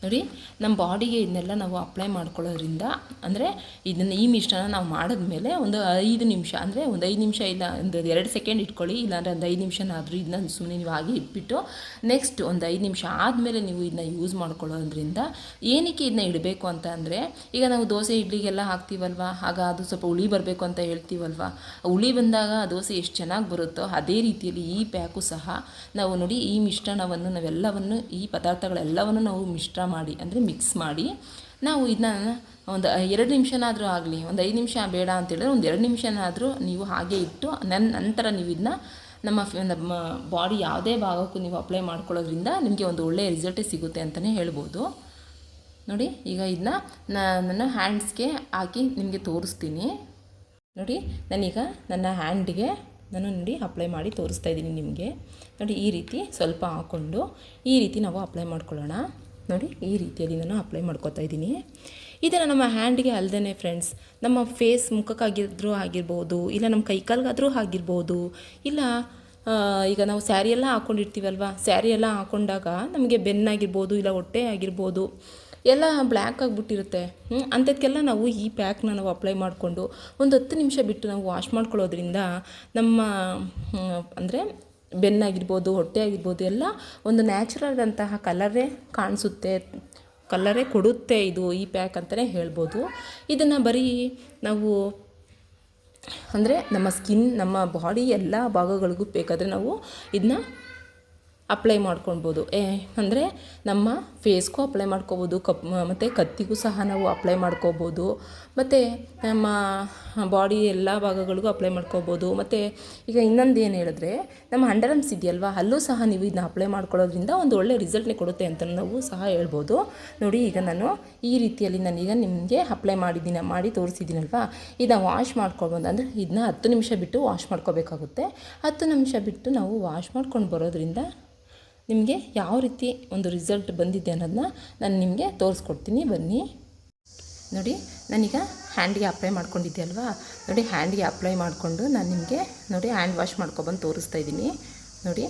Speaker 1: ನೋಡಿ ನಮ್ಮ ಬಾಡಿಗೆ ಇದನ್ನೆಲ್ಲ ನಾವು ಅಪ್ಲೈ ಮಾಡ್ಕೊಳ್ಳೋದ್ರಿಂದ, ಅಂದರೆ ಇದನ್ನು ಈ ಮಿಶ್ರಣ ನಾವು ಮಾಡಿದ್ಮೇಲೆ ಒಂದು ಐದು ನಿಮಿಷ, ಅಂದರೆ ಒಂದು ಐದು ನಿಮಿಷ ಇಲ್ಲ, ಒಂದು ಎರಡು ಸೆಕೆಂಡ್ ಇಟ್ಕೊಳ್ಳಿ, ಇಲ್ಲಾಂದರೆ ಒಂದು ಐದು ನಿಮಿಷನಾದರೂ ಇದನ್ನ ಸುಮ್ಮನೆ ನೀವು ಹಾಗೆ ಇಟ್ಬಿಟ್ಟು ನೆಕ್ಸ್ಟ್ ಒಂದು ಐದು ನಿಮಿಷ ಆದಮೇಲೆ ನೀವು ಇದನ್ನ ಯೂಸ್ ಮಾಡ್ಕೊಳ್ಳೋದ್ರಿಂದ ಏನಕ್ಕೆ ಇದನ್ನ ಇಡಬೇಕು ಅಂತ ಅಂದರೆ, ಈಗ ನಾವು ದೋಸೆ ಇಡ್ಲಿಗೆಲ್ಲ ಹಾಕ್ತೀವಲ್ವ? ಆಗ ಅದು ಸ್ವಲ್ಪ ಹುಳಿ ಬರಬೇಕು ಅಂತ ಹೇಳ್ತೀವಲ್ವ? ಹುಳಿ ಬಂದಾಗ ಆ ದೋಸೆ ಎಷ್ಟು ಚೆನ್ನಾಗಿ ಬರುತ್ತೋ ಅದೇ ರೀತಿಯಲ್ಲಿ ಈ ಪ್ಯಾಕು ಸಹ ನಾವು ನೋಡಿ ಈ ಮಿಶ್ರಣವನ್ನು ನಾವೆಲ್ಲವನ್ನು ಈ ಪದಾರ್ಥಗಳೆಲ್ಲವನ್ನು ನಾವು ಮಿಶ್ರ ಮಾಡಿ, ಅಂದರೆ ಮಿಕ್ಸ್ ಮಾಡಿ, ನಾವು ಇದನ್ನ ಒಂದು ಎರಡು ನಿಮಿಷನಾದರೂ ಆಗಲಿ, ಒಂದು ಐದು ನಿಮಿಷ ಬೇಡ ಅಂತೇಳಿದ್ರೆ ಒಂದು ಎರಡು ನಿಮಿಷನಾದರೂ ನೀವು ಹಾಗೆ ಇಟ್ಟು ನನ್ನ ನಂತರ ನೀವು ಇದನ್ನ ನಮ್ಮ ನಮ್ಮ ಬಾಡಿ ಯಾವುದೇ ಭಾಗಕ್ಕೂ ನೀವು ಅಪ್ಲೈ ಮಾಡ್ಕೊಳ್ಳೋದ್ರಿಂದ ನಿಮಗೆ ಒಂದು ಒಳ್ಳೆಯ ರಿಸಲ್ಟೇ ಸಿಗುತ್ತೆ ಅಂತಲೇ ಹೇಳ್ಬೋದು. ನೋಡಿ, ಈಗ ಇದನ್ನ ನನ್ನ ಹ್ಯಾಂಡ್ಸ್ಗೆ ಹಾಕಿ ನಿಮಗೆ ತೋರಿಸ್ತೀನಿ. ನೋಡಿ, ನಾನೀಗ ನನ್ನ ಹ್ಯಾಂಡಿಗೆ ನಾನು ನೋಡಿ ಅಪ್ಲೈ ಮಾಡಿ ತೋರಿಸ್ತಾ ಇದ್ದೀನಿ ನಿಮಗೆ. ನೋಡಿ, ಈ ರೀತಿ ಸ್ವಲ್ಪ ಹಾಕ್ಕೊಂಡು, ಈ ರೀತಿ ನಾವು ಅಪ್ಲೈ ಮಾಡ್ಕೊಳ್ಳೋಣ. ನೋಡಿ ಈ ರೀತಿಯಲ್ಲಿ ನಾನು ಅಪ್ಲೈ ಮಾಡ್ಕೊತಾ ಇದ್ದೀನಿ. ಇದನ್ನು ನಮ್ಮ ಹ್ಯಾಂಡ್ಗೆ ಅಲ್ಲದೇ ಫ್ರೆಂಡ್ಸ್ ನಮ್ಮ ಫೇಸ್ ಮುಖಕ್ಕಾಗಿದ್ರೂ ಆಗಿರ್ಬೋದು, ಇಲ್ಲ ನಮ್ಮ ಕೈಕಾಲ್ಗಾದರೂ ಆಗಿರ್ಬೋದು, ಇಲ್ಲ ಈಗ ನಾವು ಸ್ಯಾರಿ ಎಲ್ಲ ಹಾಕ್ಕೊಂಡಿರ್ತೀವಲ್ವ ಸ್ಯಾರಿ ಎಲ್ಲ ಹಾಕ್ಕೊಂಡಾಗ ನಮಗೆ ಬೆನ್ನಾಗಿರ್ಬೋದು ಇಲ್ಲ ಹೊಟ್ಟೆ ಆಗಿರ್ಬೋದು, ಎಲ್ಲ ಬ್ಲ್ಯಾಕ್ ಆಗಿಬಿಟ್ಟಿರುತ್ತೆ. ಅಂಥದಕ್ಕೆಲ್ಲ ನಾವು ಈ ಪ್ಯಾಕ್ನ ನಾವು ಅಪ್ಲೈ ಮಾಡಿಕೊಂಡು ಒಂದು ಹತ್ತು ನಿಮಿಷ ಬಿಟ್ಟು ನಾವು ವಾಶ್ ಮಾಡ್ಕೊಳ್ಳೋದ್ರಿಂದ ನಮ್ಮ ಅಂದರೆ ಬೆನ್ನಾಗಿರ್ಬೋದು ಹೊಟ್ಟೆ ಆಗಿರ್ಬೋದು ಎಲ್ಲ ಒಂದು ನ್ಯಾಚುರಲ್ ಅಂತಹ ಕಲರೇ ಕಾಣಿಸುತ್ತೆ ಕಲರೇ ಕೊಡುತ್ತೆ ಇದು ಈ ಪ್ಯಾಕ್ ಅಂತಲೇ ಹೇಳ್ಬೋದು. ಇದನ್ನು ಬರೀ ನಾವು ಅಂದರೆ ನಮ್ಮ ಸ್ಕಿನ್ ನಮ್ಮ ಬಾಡಿ ಎಲ್ಲ ಭಾಗಗಳಿಗೂ ಬೇಕಾದರೆ ನಾವು ಇದನ್ನ ಅಪ್ಲೈ ಮಾಡ್ಕೊಳ್ಬೋದು. ಏ, ಅಂದರೆ ನಮ್ಮ ಫೇಸ್ಗೂ ಅಪ್ಲೈ ಮಾಡ್ಕೋಬೋದು, ಕಪ್, ಮತ್ತು ಕತ್ತಿಗೂ ಸಹ ನಾವು ಅಪ್ಲೈ ಮಾಡ್ಕೋಬೋದು, ಮತ್ತು ನಮ್ಮ ಬಾಡಿ ಎಲ್ಲ ಭಾಗಗಳಿಗೂ ಅಪ್ಲೈ ಮಾಡ್ಕೋಬೋದು, ಮತ್ತು ಈಗ ಇನ್ನೊಂದು ಏನು ಹೇಳಿದ್ರೆ ನಮ್ಮ ಅಂಡರಮ್ಸ್ ಇದೆಯಲ್ವಾ, ಅಲ್ಲೂ ಸಹ ನೀವು ಇದನ್ನ ಅಪ್ಲೈ ಮಾಡ್ಕೊಳ್ಳೋದ್ರಿಂದ ಒಂದು ಒಳ್ಳೆ ರಿಸಲ್ಟ್ನೇ ಕೊಡುತ್ತೆ ಅಂತ ನಾವು ಸಹ ಹೇಳ್ಬೋದು. ನೋಡಿ, ಈಗ ನಾನು ಈ ರೀತಿಯಲ್ಲಿ ನಾನೀಗ ನಿಮಗೆ ಅಪ್ಲೈ ಮಾಡಿದ್ದೀನಿ ಮಾಡಿ ತೋರಿಸಿದ್ದೀನಲ್ವಾ ಇದನ್ನ ವಾಶ್ ಮಾಡ್ಕೊಳ್ಬೋದು. ಅಂದರೆ ಇದನ್ನ ಹತ್ತು ನಿಮಿಷ ಬಿಟ್ಟು ವಾಶ್ ಮಾಡ್ಕೋಬೇಕಾಗುತ್ತೆ. ಹತ್ತು ನಿಮಿಷ ಬಿಟ್ಟು ನಾವು ವಾಶ್ ಮಾಡ್ಕೊಂಡು ಬರೋದ್ರಿಂದ ನಿಮಗೆ ಯಾವ ರೀತಿ ಒಂದು ರಿಸಲ್ಟ್ ಬಂದಿದೆ ಅನ್ನೋದನ್ನ ನಾನು ನಿಮಗೆ ತೋರಿಸ್ಕೊಡ್ತೀನಿ. ಬನ್ನಿ. ನೋಡಿ, ನಾನೀಗ ಹ್ಯಾಂಡ್ಗೆ ಅಪ್ಲೈ ಮಾಡ್ಕೊಂಡಿದ್ದೆ ಅಲ್ವಾ? ನೋಡಿ ಹ್ಯಾಂಡ್ಗೆ ಅಪ್ಲೈ ಮಾಡಿಕೊಂಡು ನಾನು ನಿಮಗೆ, ನೋಡಿ ಹ್ಯಾಂಡ್ ವಾಶ್ ಮಾಡ್ಕೊಬಂದು ತೋರಿಸ್ತಾ ಇದ್ದೀನಿ. ನೋಡಿ,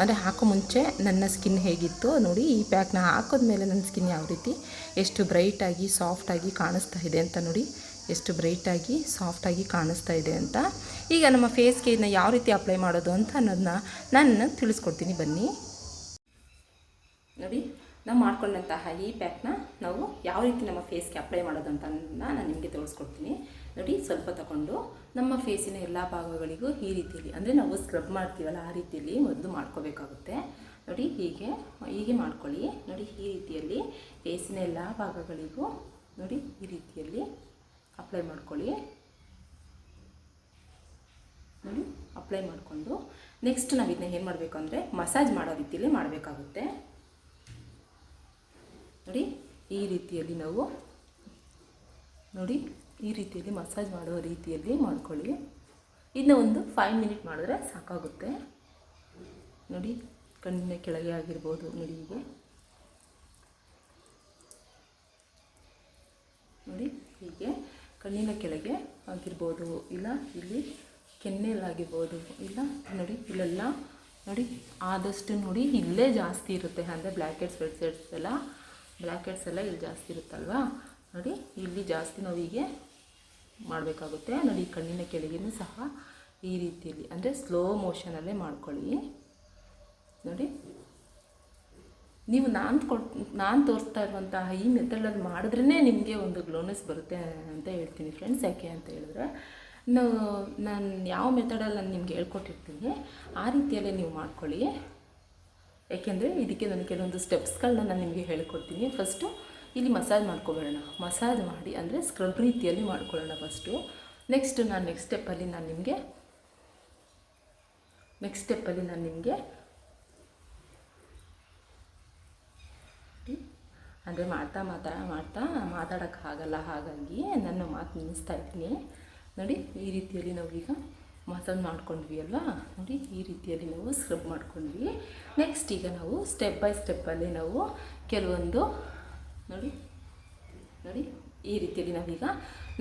Speaker 1: ಅಂದರೆ ಹಾಕೋ ಮುಂಚೆ ನನ್ನ ಸ್ಕಿನ್ ಹೇಗಿತ್ತು, ನೋಡಿ, ಈ ಪ್ಯಾಕ್ನ ಹಾಕೋದ್ಮೇಲೆ ನನ್ನ ಸ್ಕಿನ್ ಯಾವ ರೀತಿ, ಎಷ್ಟು ಬ್ರೈಟಾಗಿ ಸಾಫ್ಟಾಗಿ ಕಾಣಿಸ್ತಾ ಇದೆ ಅಂತ ನೋಡಿ. ಎಷ್ಟು ಬ್ರೈಟಾಗಿ ಸಾಫ್ಟಾಗಿ ಕಾಣಿಸ್ತಾ ಇದೆ ಅಂತ. ಈಗ ನಮ್ಮ ಫೇಸ್ಗೆ ಇದನ್ನ ಯಾವ ರೀತಿ ಅಪ್ಲೈ ಮಾಡೋದು ಅಂತ ಅನ್ನೋದನ್ನ ನಾನು ತಿಳಿಸ್ಕೊಡ್ತೀನಿ. ಬನ್ನಿ. ನೋಡಿ, ನಾವು ಮಾಡ್ಕೊಂಡಂತಹ ಈ ಪ್ಯಾಕ್ನ ನಾವು ಯಾವ ರೀತಿ ನಮ್ಮ ಫೇಸ್ಗೆ ಅಪ್ಲೈ ಮಾಡೋದು ಅಂತ ನಾನು ನಿಮಗೆ ತೋರಿಸ್ಕೊಡ್ತೀನಿ ನೋಡಿ, ಸ್ವಲ್ಪ ತಗೊಂಡು ನಮ್ಮ ಫೇಸಿನ ಎಲ್ಲ ಭಾಗಗಳಿಗೂ ಈ ರೀತಿಯಲ್ಲಿ ಅಂದರೆ ನಾವು ಸ್ಕ್ರಬ್ ಮಾಡ್ತೀವಲ್ಲ ಆ ರೀತಿಯಲ್ಲಿ ಮೊದಲು ಮಾಡ್ಕೋಬೇಕಾಗುತ್ತೆ. ನೋಡಿ, ಹೀಗೆ ಹೀಗೆ ಮಾಡ್ಕೊಳ್ಳಿ. ನೋಡಿ, ಈ ರೀತಿಯಲ್ಲಿ ಫೇಸಿನ ಎಲ್ಲ ಭಾಗಗಳಿಗೂ, ನೋಡಿ, ಈ ರೀತಿಯಲ್ಲಿ ಅಪ್ಲೈ ಮಾಡ್ಕೊಳ್ಳಿ. ನೋಡಿ ಅಪ್ಲೈ ಮಾಡಿಕೊಂಡು. ನೆಕ್ಸ್ಟ್ ನಾವು ಇದನ್ನ ಏನು ಮಾಡಬೇಕು ಅಂದರೆ ಮಸಾಜ್ ಮಾಡೋ ರೀತಿಯಲ್ಲಿ ಮಾಡಬೇಕಾಗುತ್ತೆ. ನೋಡಿ, ಈ ರೀತಿಯಲ್ಲಿ ನಾವು, ನೋಡಿ, ಈ ರೀತಿಯಲ್ಲಿ ಮಸಾಜ್ ಮಾಡೋ ರೀತಿಯಲ್ಲಿ ಮಾಡ್ಕೊಳ್ಳಿ. ಇದನ್ನ ಒಂದು ಫೈವ್ ಮಿನಿಟ್ ಮಾಡಿದ್ರೆ ಸಾಕಾಗುತ್ತೆ. ನೋಡಿ, ಕಣ್ಣಿನ ಕೆಳಗೆ ಆಗಿರ್ಬೋದು, ನೋಡಿ ಹೀಗೆ. ನೋಡಿ, ಹೀಗೆ. ಕಣ್ಣಿನ ಕೆಳಗೆ ಆಗಿರ್ಬೋದು, ಇಲ್ಲ ಇಲ್ಲಿ ಕೆನ್ನೆಲ್ಲಾಗಿರ್ಬೋದು, ಇಲ್ಲ ನೋಡಿ ಇಲ್ಲೆಲ್ಲ ನೋಡಿ, ಆದಷ್ಟು ನೋಡಿ ಇಲ್ಲೇ ಜಾಸ್ತಿ ಇರುತ್ತೆ. ಅಂದರೆ ಬ್ಲ್ಯಾಕೆಟ್ಸ್ ರೆಡ್ ಹೆಡ್ಸ್ ಎಲ್ಲ ಬ್ಲ್ಯಾಕೆಟ್ಸ್ ಎಲ್ಲ ಇಲ್ಲಿ ಜಾಸ್ತಿ ಇರುತ್ತಲ್ವಾ? ನೋಡಿ ಇಲ್ಲಿ ಜಾಸ್ತಿ ನೋವಿಗೆ ಮಾಡಬೇಕಾಗುತ್ತೆ. ನೋಡಿ ಕಣ್ಣಿನ ಕೆಳಗಿನೂ ಸಹ ಈ ರೀತಿಯಲ್ಲಿ, ಅಂದರೆ ಸ್ಲೋ ಮೋಷನಲ್ಲೇ ಮಾಡ್ಕೊಳ್ಳಿ. ನೋಡಿ. ನೀವು ನಾನು ಕೊಟ್ಟು ನಾನು ತೋರಿಸ್ತಾ ಇರುವಂತಹ ಈ ಮೆಥಡಲ್ಲಿ ಮಾಡಿದ್ರೇ ನಿಮಗೆ ಒಂದು ಗ್ಲೋನೆಸ್ ಬರುತ್ತೆ ಅಂತ ಹೇಳ್ತೀನಿ ಫ್ರೆಂಡ್ಸ್ ಯಾಕೆ ಅಂತ ಹೇಳಿದ್ರೆ, ನಾವು, ನಾನು ಯಾವ ಮೆಥಡಲ್ಲಿ ನಾನು ನಿಮ್ಗೆ ಹೇಳ್ಕೊಟ್ಟಿರ್ತೀನಿ, ಆ ರೀತಿಯಲ್ಲೇ ನೀವು ಮಾಡ್ಕೊಳ್ಳಿ. ಯಾಕೆಂದರೆ ಇದಕ್ಕೆ ನಾನು ಕೆಲವೊಂದು ಸ್ಟೆಪ್ಸ್ಗಳನ್ನ ನಾನು ನಿಮಗೆ ಹೇಳ್ಕೊಡ್ತೀನಿ. ಫಸ್ಟು ಇಲ್ಲಿ ಮಸಾಜ್ ಮಾಡ್ಕೊಬೇಡೋಣ ಮಸಾಜ್ ಮಾಡಿ ಅಂದರೆ ಸ್ಕ್ರಬ್ ರೀತಿಯಲ್ಲಿ ಮಾಡ್ಕೊಳ್ಳೋಣ ಫಸ್ಟು ನೆಕ್ಸ್ಟ್ ನಾನು ನೆಕ್ಸ್ಟ್ ಸ್ಟೆಪ್ಪಲ್ಲಿ ನಾನು ನಿಮಗೆ ನೆಕ್ಸ್ಟ್ ಸ್ಟೆಪ್ಪಲ್ಲಿ ನಾನು ನಿಮಗೆ ಅಂದರೆ ಮಾಡ್ತಾ ಮಾತಾ, ಮಾಡ್ತಾ ಮಾತಾಡೋಕ್ಕಾಗಲ್ಲ ಹಾಗಾಗಿ ನನ್ನ ಮಾತು ನಿಲ್ಲಿಸ್ತಾ ಇದ್ದೀನಿ. ನೋಡಿ, ಈ ರೀತಿಯಲ್ಲಿ ನಾವೀಗ ಮಸಾಜ್ ಮಾಡ್ಕೊಂಡ್ವಿ ಅಲ್ವಾ? ನೋಡಿ, ಈ ರೀತಿಯಲ್ಲಿ ನಾವು ಸ್ಕ್ರಬ್ ಮಾಡ್ಕೊಂಡ್ವಿ. ನೆಕ್ಸ್ಟ್ ಈಗ ನಾವು ಸ್ಟೆಪ್ ಬೈ ಸ್ಟೆಪ್ಪಲ್ಲಿ ನಾವು ಕೆಲವೊಂದು, ನೋಡಿ ನೋಡಿ, ಈ ರೀತಿಯಲ್ಲಿ ನಾವೀಗ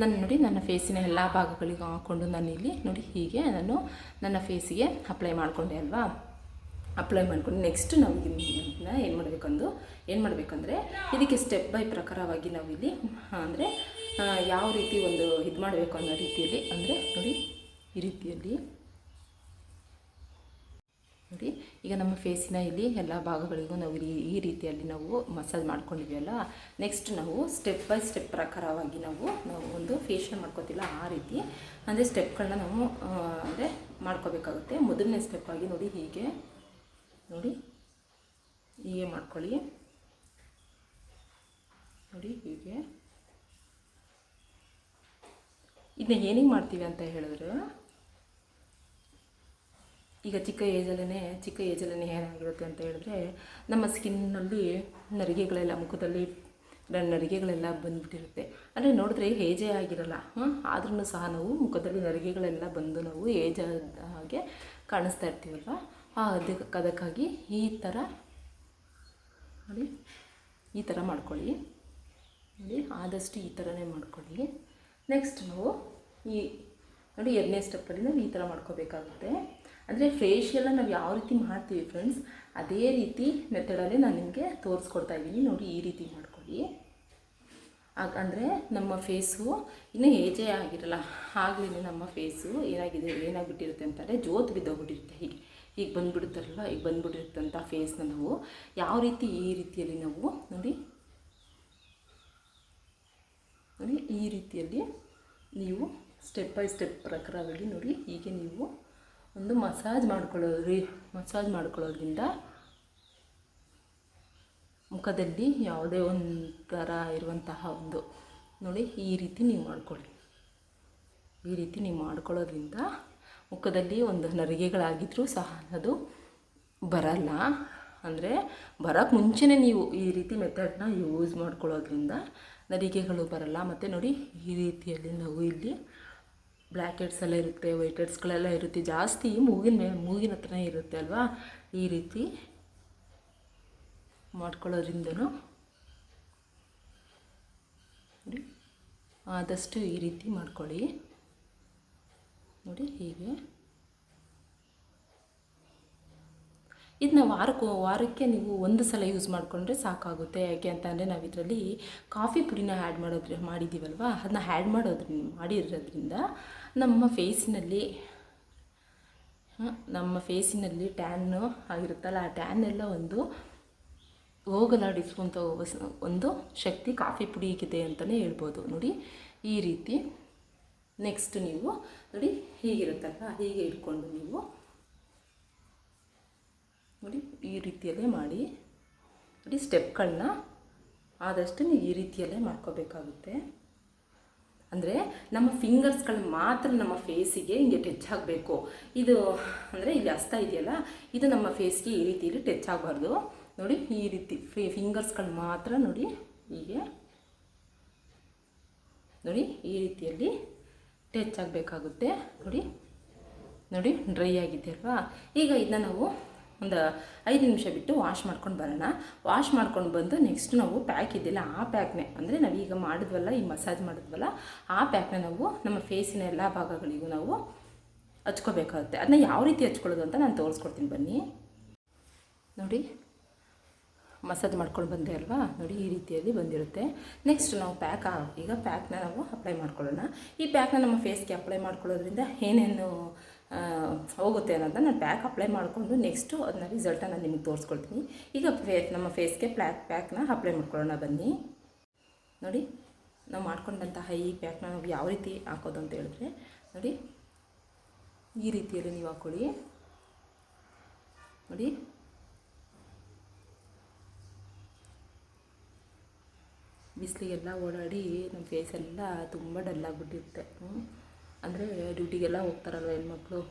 Speaker 1: ನನ್ನ, ನೋಡಿ, ನನ್ನ ಫೇಸಿನ ಎಲ್ಲ ಭಾಗಗಳಿಗೂ ಹಾಕ್ಕೊಂಡು ಇಲ್ಲಿ ನೋಡಿ, ಹೀಗೆ ನಾನು ನನ್ನ ಫೇಸಿಗೆ ಅಪ್ಲೈ ಮಾಡಿಕೊಂಡೆ ಅಲ್ವಾ? ಅಪ್ಲೈ ಮಾಡ್ಕೊಂಡು ನೆಕ್ಸ್ಟ್ ನಾವು ಇದನ್ನ ಏನು ಮಾಡಬೇಕಂದು, ಏನು ಮಾಡಬೇಕಂದ್ರೆ ಇದಕ್ಕೆ ಸ್ಟೆಪ್ ಬೈ ಪ್ರಕಾರವಾಗಿ ನಾವು ಇಲ್ಲಿ ಅಂದರೆ ಯಾವ ರೀತಿ ಒಂದು ಇದು ಮಾಡಬೇಕು ಅನ್ನೋ ರೀತಿಯಲ್ಲಿ, ಅಂದರೆ ನೋಡಿ, ಈ ರೀತಿಯಲ್ಲಿ. ನೋಡಿ, ಈಗ ನಮ್ಮ ಫೇಸಿನ ಇಲ್ಲಿ ಎಲ್ಲ ಭಾಗಗಳಿಗೂ ನಾವು ಈ ಈ ರೀತಿಯಲ್ಲಿ ನಾವು ಮಸಾಜ್ ಮಾಡ್ಕೊಂಡಿದ್ವಲ್ಲ ನೆಕ್ಸ್ಟ್ ನಾವು ಸ್ಟೆಪ್ ಬೈ ಸ್ಟೆಪ್ ಪ್ರಕಾರವಾಗಿ ನಾವು ನಾವು ಒಂದು ಫೇಶಿಯಲ್ ಮಾಡ್ಕೋತಿಲ್ಲ ಆ ರೀತಿ. ಅಂದರೆ ಸ್ಟೆಪ್ಗಳನ್ನ ನಾವು ಅಂದರೆ ಮಾಡ್ಕೋಬೇಕಾಗುತ್ತೆ. ಮೊದಲನೇ ಸ್ಟೆಪ್ ಆಗಿ ನೋಡಿ ಹೀಗೆ. ನೋಡಿ, ಹೀಗೆ ಮಾಡ್ಕೊಳ್ಳಿ. ನೋಡಿ ಹೀಗೆ. ಇದನ್ನ ಏನಿಗೆ ಮಾಡ್ತೀವಿ ಅಂತ ಹೇಳಿದ್ರೆ, ಈಗ ಚಿಕ್ಕ ಏಜಲ್ಲೇ ಚಿಕ್ಕ ಏಜಲ್ಲೇ ಏನಾಗಿರುತ್ತೆ ಅಂತ ಹೇಳಿದ್ರೆ, ನಮ್ಮ ಸ್ಕಿನ್ನಲ್ಲಿ ನರಿಗೆಗಳೆಲ್ಲ, ಮುಖದಲ್ಲಿ ನರಿಗೆಗಳೆಲ್ಲ ಬಂದುಬಿಟ್ಟಿರುತ್ತೆ. ಅಂದರೆ ನೋಡಿದ್ರೆ ಏಜೇ ಆಗಿರಲ್ಲ ಹಾಂ ಆದ್ರೂ ಸಹ ನಾವು ಮುಖದಲ್ಲಿ ನರಿಗೆಗಳೆಲ್ಲ ಬಂದು ನಾವು ಏಜ್ ಹಾಗೆ ಕಾಣಿಸ್ತಾ ಇರ್ತೀವಲ್ವ? ಅದಕ್ಕೆ ಅದಕ್ಕಾಗಿ ಈ ಥರ ನೋಡಿ, ಈ ಥರ ಮಾಡ್ಕೊಳ್ಳಿ. ನೋಡಿ, ಆದಷ್ಟು ಈ ಥರನೇ ಮಾಡ್ಕೊಳ್ಳಿ. ನೆಕ್ಸ್ಟ್ ನಾವು ಈ ನೋಡಿ ಎರಡನೇ ಸ್ಟೆಪ್ಪಲ್ಲಿ ನಾವು ಈ ಥರ ಮಾಡ್ಕೋಬೇಕಾಗುತ್ತೆ. ಅಂದರೆ ಫೇಶಿಯಲ್ಲ ನಾವು ಯಾವ ರೀತಿ ಮಾಡ್ತೀವಿ ಫ್ರೆಂಡ್ಸ್ ಅದೇ ರೀತಿ ಮೆಥಡಲ್ಲಿ ನಾನು ನಿಮಗೆ ತೋರಿಸ್ಕೊಡ್ತಾ ಇದ್ದೀನಿ. ನೋಡಿ, ಈ ರೀತಿ ಮಾಡ್ಕೊಳ್ಳಿ. ಅಂದರೆ ನಮ್ಮ ಫೇಸು ಇನ್ನೂ ಏಜೇ ಆಗಿರಲ್ಲ ಆಗಲಿ ನಮ್ಮ ಫೇಸು ಏನಾಗಿದೆ, ಏನಾಗಿಬಿಟ್ಟಿರುತ್ತೆ ಅಂತಂದರೆ ಜೋತು ಬಿದ್ದೋಗ್ಬಿಟ್ಟಿರುತ್ತೆ ಹೀಗೆ. ಈಗ ಬಂದ್ಬಿಡುತ್ತಲ್ಲ ಈಗ ಬಂದುಬಿಟ್ಟಿರುತ್ತಂಥ ಫೇಸ್ನ ನಾವು. ಯಾವ ರೀತಿ ಈ ರೀತಿಯಲ್ಲಿ ನಾವು ನೋಡಿ ನೋಡಿ ಈ ರೀತಿಯಲ್ಲಿ ನೀವು ಸ್ಟೆಪ್ ಬೈ ಸ್ಟೆಪ್ ಪ್ರಕಾರವಾಗಿ ನೋಡಿ, ಹೀಗೆ ನೀವು ಒಂದು ಮಸಾಜ್ ಮಾಡ್ಕೊಳ್ಳೋದ್ರಿ. ಮಸಾಜ್ ಮಾಡ್ಕೊಳ್ಳೋದ್ರಿಂದ ಮುಖದಲ್ಲಿ ಯಾವುದೇ ಒಂದು ಥರ ಇರುವಂತಹ ಒಂದು, ನೋಡಿ ಈ ರೀತಿ ನೀವು ಮಾಡ್ಕೊಳ್ಳಿ. ಈ ರೀತಿ ನೀವು ಮಾಡ್ಕೊಳ್ಳೋದ್ರಿಂದ ಮುಖದಲ್ಲಿ ಒಂದು ನರಿಗೆಗಳಾಗಿದ್ದರೂ ಸಹ ಅದು ಬರಲ್ಲ. ಅಂದರೆ ಬರೋಕ್ಕೆ ಮುಂಚೆನೇ ನೀವು ಈ ರೀತಿ ಮೆಥಡ್ನ ಯೂಸ್ ಮಾಡ್ಕೊಳ್ಳೋದ್ರಿಂದ ನರಿಗೆಗಳು ಬರಲ್ಲ. ಮತ್ತು ನೋಡಿ ಈ ರೀತಿಯಲ್ಲಿ ನಾವು ಇಲ್ಲಿ ಬ್ಲ್ಯಾಕೆಟ್ಸ್ ಎಲ್ಲ ಇರುತ್ತೆ ವೈಟೆಡ್ಸ್ಗಳೆಲ್ಲ ಇರುತ್ತೆ. ಜಾಸ್ತಿ ಮೂಗಿನ ಮೂಗಿನ ಹತ್ರನೇ ಇರುತ್ತೆ ಅಲ್ವಾ? ಈ ರೀತಿ ಮಾಡ್ಕೊಳ್ಳೋದ್ರಿಂದನೂ ಆದಷ್ಟು ಈ ರೀತಿ ಮಾಡ್ಕೊಳ್ಳಿ. ನೋಡಿ ಹೀಗೆ. ಇದನ್ನ ವಾರಕ್ಕೆ ವಾರಕ್ಕೆ ನೀವು ಒಂದು ಸಲ ಯೂಸ್ ಮಾಡಿಕೊಂಡ್ರೆ ಸಾಕಾಗುತ್ತೆ. ಯಾಕೆ ಅಂತಂದರೆ ನಾವು ಇದರಲ್ಲಿ ಕಾಫಿ ಪುಡಿನ ಆ್ಯಡ್ ಮಾಡೋದ್ರ ಮಾಡಿದ್ದೀವಲ್ವ ಅದನ್ನ ಆ್ಯಡ್ ಮಾಡೋದ್ರಿಂದ ಮಾಡಿರೋದ್ರಿಂದ ನಮ್ಮ ಫೇಸಿನಲ್ಲಿ ನಮ್ಮ ಫೇಸಿನಲ್ಲಿ ಟ್ಯಾನು ಆಗಿರುತ್ತಲ್ಲ, ಆ ಟ್ಯಾನ್ ಎಲ್ಲ ಒಂದು ಹೋಗಲಾಡಿಸುವಂಥ ಒಂದು ಶಕ್ತಿ ಕಾಫಿ ಪುಡಿಗಿದೆ ಅಂತಲೇ ಹೇಳ್ಬೋದು. ನೋಡಿ ಈ ರೀತಿ. ನೆಕ್ಸ್ಟ್ ನೀವು, ನೋಡಿ ಹೀಗಿರುತ್ತಲ್ಲ ಹೀಗೆ ಇಟ್ಕೊಂಡು ನೀವು ನೋಡಿ, ಈ ರೀತಿಯಲ್ಲೇ ಮಾಡಿ. ನೋಡಿ, ಸ್ಟೆಪ್ಗಳನ್ನ ಆದಷ್ಟು ನೀವು ಈ ರೀತಿಯಲ್ಲೇ ಮಾಡ್ಕೋಬೇಕಾಗುತ್ತೆ. ಅಂದರೆ, ನಮ್ಮ ಫಿಂಗರ್ಸ್ಗಳು ಮಾತ್ರ ನಮ್ಮ ಫೇಸಿಗೆ ಹಿಂಗೆ ಟಚ್ ಆಗಬೇಕು. ಇದು, ಅಂದರೆ, ಇಲ್ಲಿ ಹಸ್ತ ಇದೆಯಲ್ಲ, ಇದು ನಮ್ಮ ಫೇಸ್ಗೆ ಈ ರೀತಿಯಲ್ಲಿ ಟಚ್ ಆಗಬಾರ್ದು. ನೋಡಿ, ಈ ರೀತಿ ಫಿ ಫಿಂಗರ್ಸ್ಗಳು ಮಾತ್ರ ನೋಡಿ, ಹೀಗೆ. ನೋಡಿ, ಈ ರೀತಿಯಲ್ಲಿ ಟಚ್ ಆಗಬೇಕಾಗುತ್ತೆ ನೋಡಿ. ನೋಡಿ ಡ್ರೈ ಆಗಿದೆ ಅಲ್ವಾ? ಈಗ ಇದನ್ನ ನಾವು ಒಂದು ಐದು ನಿಮಿಷ ಬಿಟ್ಟು ವಾಶ್ ಮಾಡ್ಕೊಂಡು ಬರೋಣ. ವಾಶ್ ಮಾಡ್ಕೊಂಡು ಬಂದು ನೆಕ್ಸ್ಟ್ ನಾವು ಪ್ಯಾಕ್ ಇದ್ದಿಲ್ಲ, ಆ ಪ್ಯಾಕ್ನೆ ಅಂದರೆ ನಾವು ಈಗ ಮಾಡಿದ್ವಲ್ಲ, ಈ ಮಸಾಜ್ ಮಾಡಿದ್ವಲ್ಲ, ಆ ಪ್ಯಾಕ್ನ ನಾವು ನಮ್ಮ ಫೇಸಿನ ಎಲ್ಲ ಭಾಗಗಳಿಗೂ ನಾವು ಹಚ್ಕೋಬೇಕಾಗುತ್ತೆ. ಅದನ್ನ ಯಾವ ರೀತಿ ಹಚ್ಕೊಳ್ಳೋದು ಅಂತ ನಾನು ತೋರಿಸ್ಕೊಡ್ತೀನಿ ಬನ್ನಿ. ನೋಡಿ. ಮಸಾಜ್ ಮಾಡ್ಕೊಂಡು ಬಂದೆ ಅಲ್ವಾ? ನೋಡಿ, ಈ ರೀತಿಯಲ್ಲಿ ಬಂದಿರುತ್ತೆ. ನೆಕ್ಸ್ಟ್ ನಾವು ಪ್ಯಾಕ್ ಈಗ ಪ್ಯಾಕ್ನ ನಾವು ಅಪ್ಲೈ ಮಾಡ್ಕೊಳ್ಳೋಣ. ಈ ಪ್ಯಾಕ್ನ ನಮ್ಮ ಫೇಸ್ಗೆ ಅಪ್ಲೈ ಮಾಡ್ಕೊಳ್ಳೋದ್ರಿಂದ ಏನೇನು ಹೋಗುತ್ತೆ ಅನ್ನೋದನ್ನ ನಾನು ಪ್ಯಾಕ್ ಅಪ್ಲೈ ಮಾಡಿಕೊಂಡು ನೆಕ್ಸ್ಟು ಅದನ್ನ ರಿಸಲ್ಟನ್ನು ನಾನು ನಿಮಗೆ ತೋರಿಸ್ಕೊಳ್ತೀನಿ ಈಗ ಫೇ ನಮ್ಮ ಫೇಸ್ಗೆ ಪ್ಯಾಕ್ ಪ್ಯಾಕ್ನ ಅಪ್ಲೈ ಮಾಡ್ಕೊಳ್ಳೋಣ ಬನ್ನಿ. ನೋಡಿ, ನಾವು ಮಾಡ್ಕೊಂಡಂತಹ ಈ ಪ್ಯಾಕ್ನ ನಾವು ಯಾವ ರೀತಿ ಹಾಕೋದು ಅಂತ ಹೇಳಿದ್ರೆ, ನೋಡಿ, ಈ ರೀತಿಯಲ್ಲಿ ನೀವು ಹಾಕ್ಕೊಳ್ಳಿ ನೋಡಿ ಬಿಸಿಲಿಗೆಲ್ಲ ಓಡಾಡಿ ನಮ್ಮ ಫೇಸೆಲ್ಲ ತುಂಬ ಡಲ್ಲಾಗ್ಬಿಟ್ಟಿರುತ್ತೆ ಅಂದರೆ ಡ್ಯೂಟಿಗೆಲ್ಲ ಹೋಗ್ತಾರಲ್ವ ಹೆಣ್ಮಕ್ಳು?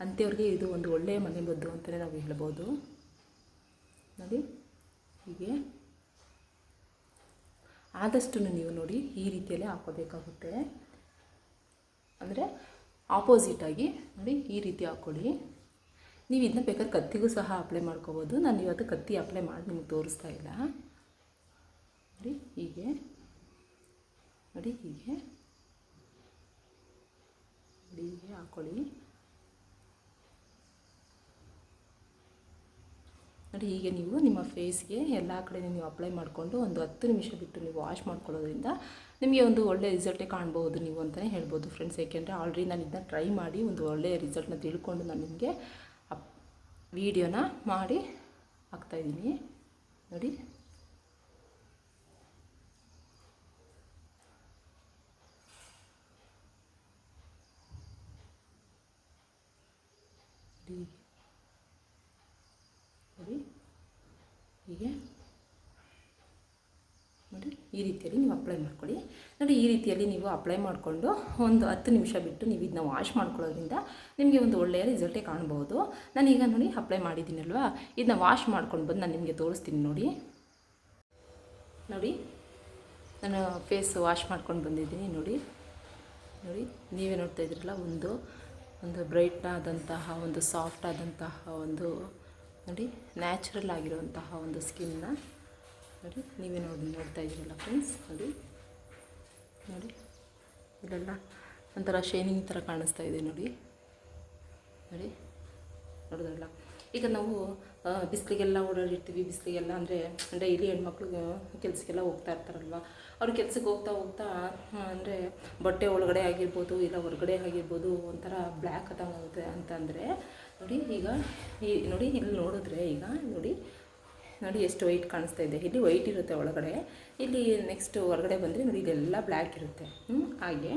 Speaker 1: ಅಂಥವ್ರಿಗೆ ಇದು ಒಂದು ಒಳ್ಳೆಯ ಮನೆ ಮದ್ದು ಅಂತಲೇ ನಾವು ಹೇಳ್ಬೋದು. ನೋಡಿ, ಹೀಗೆ. ಆದಷ್ಟು ನೀವು ನೋಡಿ ಈ ರೀತಿಯಲ್ಲೇ ಹಾಕೋಬೇಕಾಗುತ್ತೆ. ಅಂದರೆ ಆಪೋಸಿಟಾಗಿ ನೋಡಿ, ಈ ರೀತಿ ಹಾಕ್ಕೊಳ್ಳಿ ನೀವು ಇದನ್ನ ಬೇಕಾದ್ರೆ ಕತ್ತಿಗೂ ಸಹ ಅಪ್ಲೈ ಮಾಡ್ಕೋಬೋದು. ನಾನು ಇವತ್ತು ಕತ್ತಿ ಅಪ್ಲೈ ಮಾಡಿ ನಿಮಗೆ ತೋರಿಸ್ತಾ ಇಲ್ಲ. ಹೀಗೆ ನೋಡಿ ಹೀಗೆ ಹಾಕ್ಕೊಳ್ಳಿ ನೋಡಿ, ಹೀಗೆ ನೀವು ನಿಮ್ಮ ಫೇಸ್ಗೆ ಎಲ್ಲ ಕಡೆ ನೀವು ಅಪ್ಲೈ ಮಾಡಿಕೊಂಡು ಒಂದು ಹತ್ತು ನಿಮಿಷ ಬಿಟ್ಟು ನೀವು ವಾಶ್ ಮಾಡ್ಕೊಳ್ಳೋದ್ರಿಂದ ನಿಮಗೆ ಒಂದು ಒಳ್ಳೆಯ ರಿಸಲ್ಟೇ ಕಾಣ್ಬೋದು ನೀವು ಅಂತಲೇ ಹೇಳ್ಬೋದು ಫ್ರೆಂಡ್ಸ್ ಏಕೆಂದರೆ ಆಲ್ರೆಡಿ ನಾನು ಇದನ್ನ ಟ್ರೈ ಮಾಡಿ ಒಂದು ಒಳ್ಳೆಯ ರಿಸಲ್ಟ್ನ ತಿಳ್ಕೊಂಡು ನಾನು ನಿಮಗೆ ಅಪ್ ವೀಡಿಯೋನ ಮಾಡಿ ಹಾಕ್ತಾಯಿದ್ದೀನಿ ನೋಡಿ ಹೀಗೆ ನೋಡಿ ಹೀಗೆ ನೋಡಿ ಈ ರೀತಿಯಲ್ಲಿ ನೀವು ಅಪ್ಲೈ ಮಾಡ್ಕೊಳ್ಳಿ. ನೋಡಿ, ಈ ರೀತಿಯಲ್ಲಿ ನೀವು ಅಪ್ಲೈ ಮಾಡಿಕೊಂಡು ಒಂದು ಹತ್ತು ನಿಮಿಷ ಬಿಟ್ಟು ನೀವು ಇದನ್ನ ವಾಶ್ ಮಾಡ್ಕೊಳ್ಳೋದ್ರಿಂದ ನಿಮಗೆ ಒಂದು ಒಳ್ಳೆಯ ರಿಸಲ್ಟೇ ಕಾಣ್ಬೋದು. ನಾನೀಗ ನೋಡಿ ಅಪ್ಲೈ ಮಾಡಿದ್ದೀನಲ್ವಾ? ಇದನ್ನ ವಾಶ್ ಮಾಡ್ಕೊಂಡು ಬಂದು ನಾನು ನಿಮಗೆ ತೋರಿಸ್ತೀನಿ ನೋಡಿ. ನೋಡಿ, ನಾನು ಫೇಸ್ ವಾಶ್ ಮಾಡ್ಕೊಂಡು ಬಂದಿದ್ದೀನಿ ನೋಡಿ. ನೋಡಿ, ನೀವೇ ನೋಡ್ತಾ ಇದ್ರಲ್ಲ ಒಂದು ಒಂದು ಬ್ರೈಟ್ ಆದಂತಹ, ಒಂದು ಸಾಫ್ಟ್ ಆದಂತಹ ಒಂದು, ನೋಡಿ ನ್ಯಾಚುರಲ್ ಆಗಿರುವಂತಹ ಒಂದು ಸ್ಕಿನ್ನ ನೋಡಿ, ನೀವೇ ನೋಡಿ, ನೋಡ್ತಾ ಇದ್ದೀರಲ್ಲ ಫ್ರೆಂಡ್ಸ್ ಅದು ನೋಡಿ, ಇಲ್ಲೆಲ್ಲ ಒಂಥರ ಶೈನಿಂಗ್ ಥರ ಕಾಣಿಸ್ತಾ ಇದೆ ನೋಡಿ. ನೋಡಿ, ನೋಡಿದ್ರಲ್ಲ. ಈಗ ನಾವು ಬಿಸಿಲಿಗೆಲ್ಲ ಓಡಾಡಿರ್ತೀವಿ, ಬಿಸಿಲಿಗೆಲ್ಲ ಅಂದರೆ ಡೈಲಿ ಹೆಣ್ಮಕ್ಳು ಕೆಲಸಕ್ಕೆಲ್ಲ ಹೋಗ್ತಾ ಇರ್ತಾರಲ್ವ? ಅವ್ರ ಕೆಲ್ಸಕ್ಕೆ ಹೋಗ್ತಾ ಹೋಗ್ತಾ ಅಂದರೆ ಬಟ್ಟೆ ಒಳಗಡೆ ಆಗಿರ್ಬೋದು, ಇಲ್ಲ ಹೊರಗಡೆ ಆಗಿರ್ಬೋದು, ಒಂಥರ ಬ್ಲ್ಯಾಕ್ ಆಗುತ್ತೆ ಅಂತಂದರೆ ನೋಡಿ, ಈಗ ಈ, ನೋಡಿ, ಇಲ್ಲಿ ನೋಡಿದ್ರೆ ಈಗ, ನೋಡಿ ನೋಡಿ ಎಷ್ಟು ವೈಟ್ ಕಾಣಿಸ್ತಾ ಇದೆ. ಇಲ್ಲಿ ವೈಟ್ ಇರುತ್ತೆ ಒಳಗಡೆ. ಇಲ್ಲಿ ನೆಕ್ಸ್ಟ್ ಹೊರಗಡೆ ಬಂದರೆ ನೋಡಿ ಇದೆಲ್ಲ ಬ್ಲ್ಯಾಕ್ ಇರುತ್ತೆ? ಹಾಗೆ.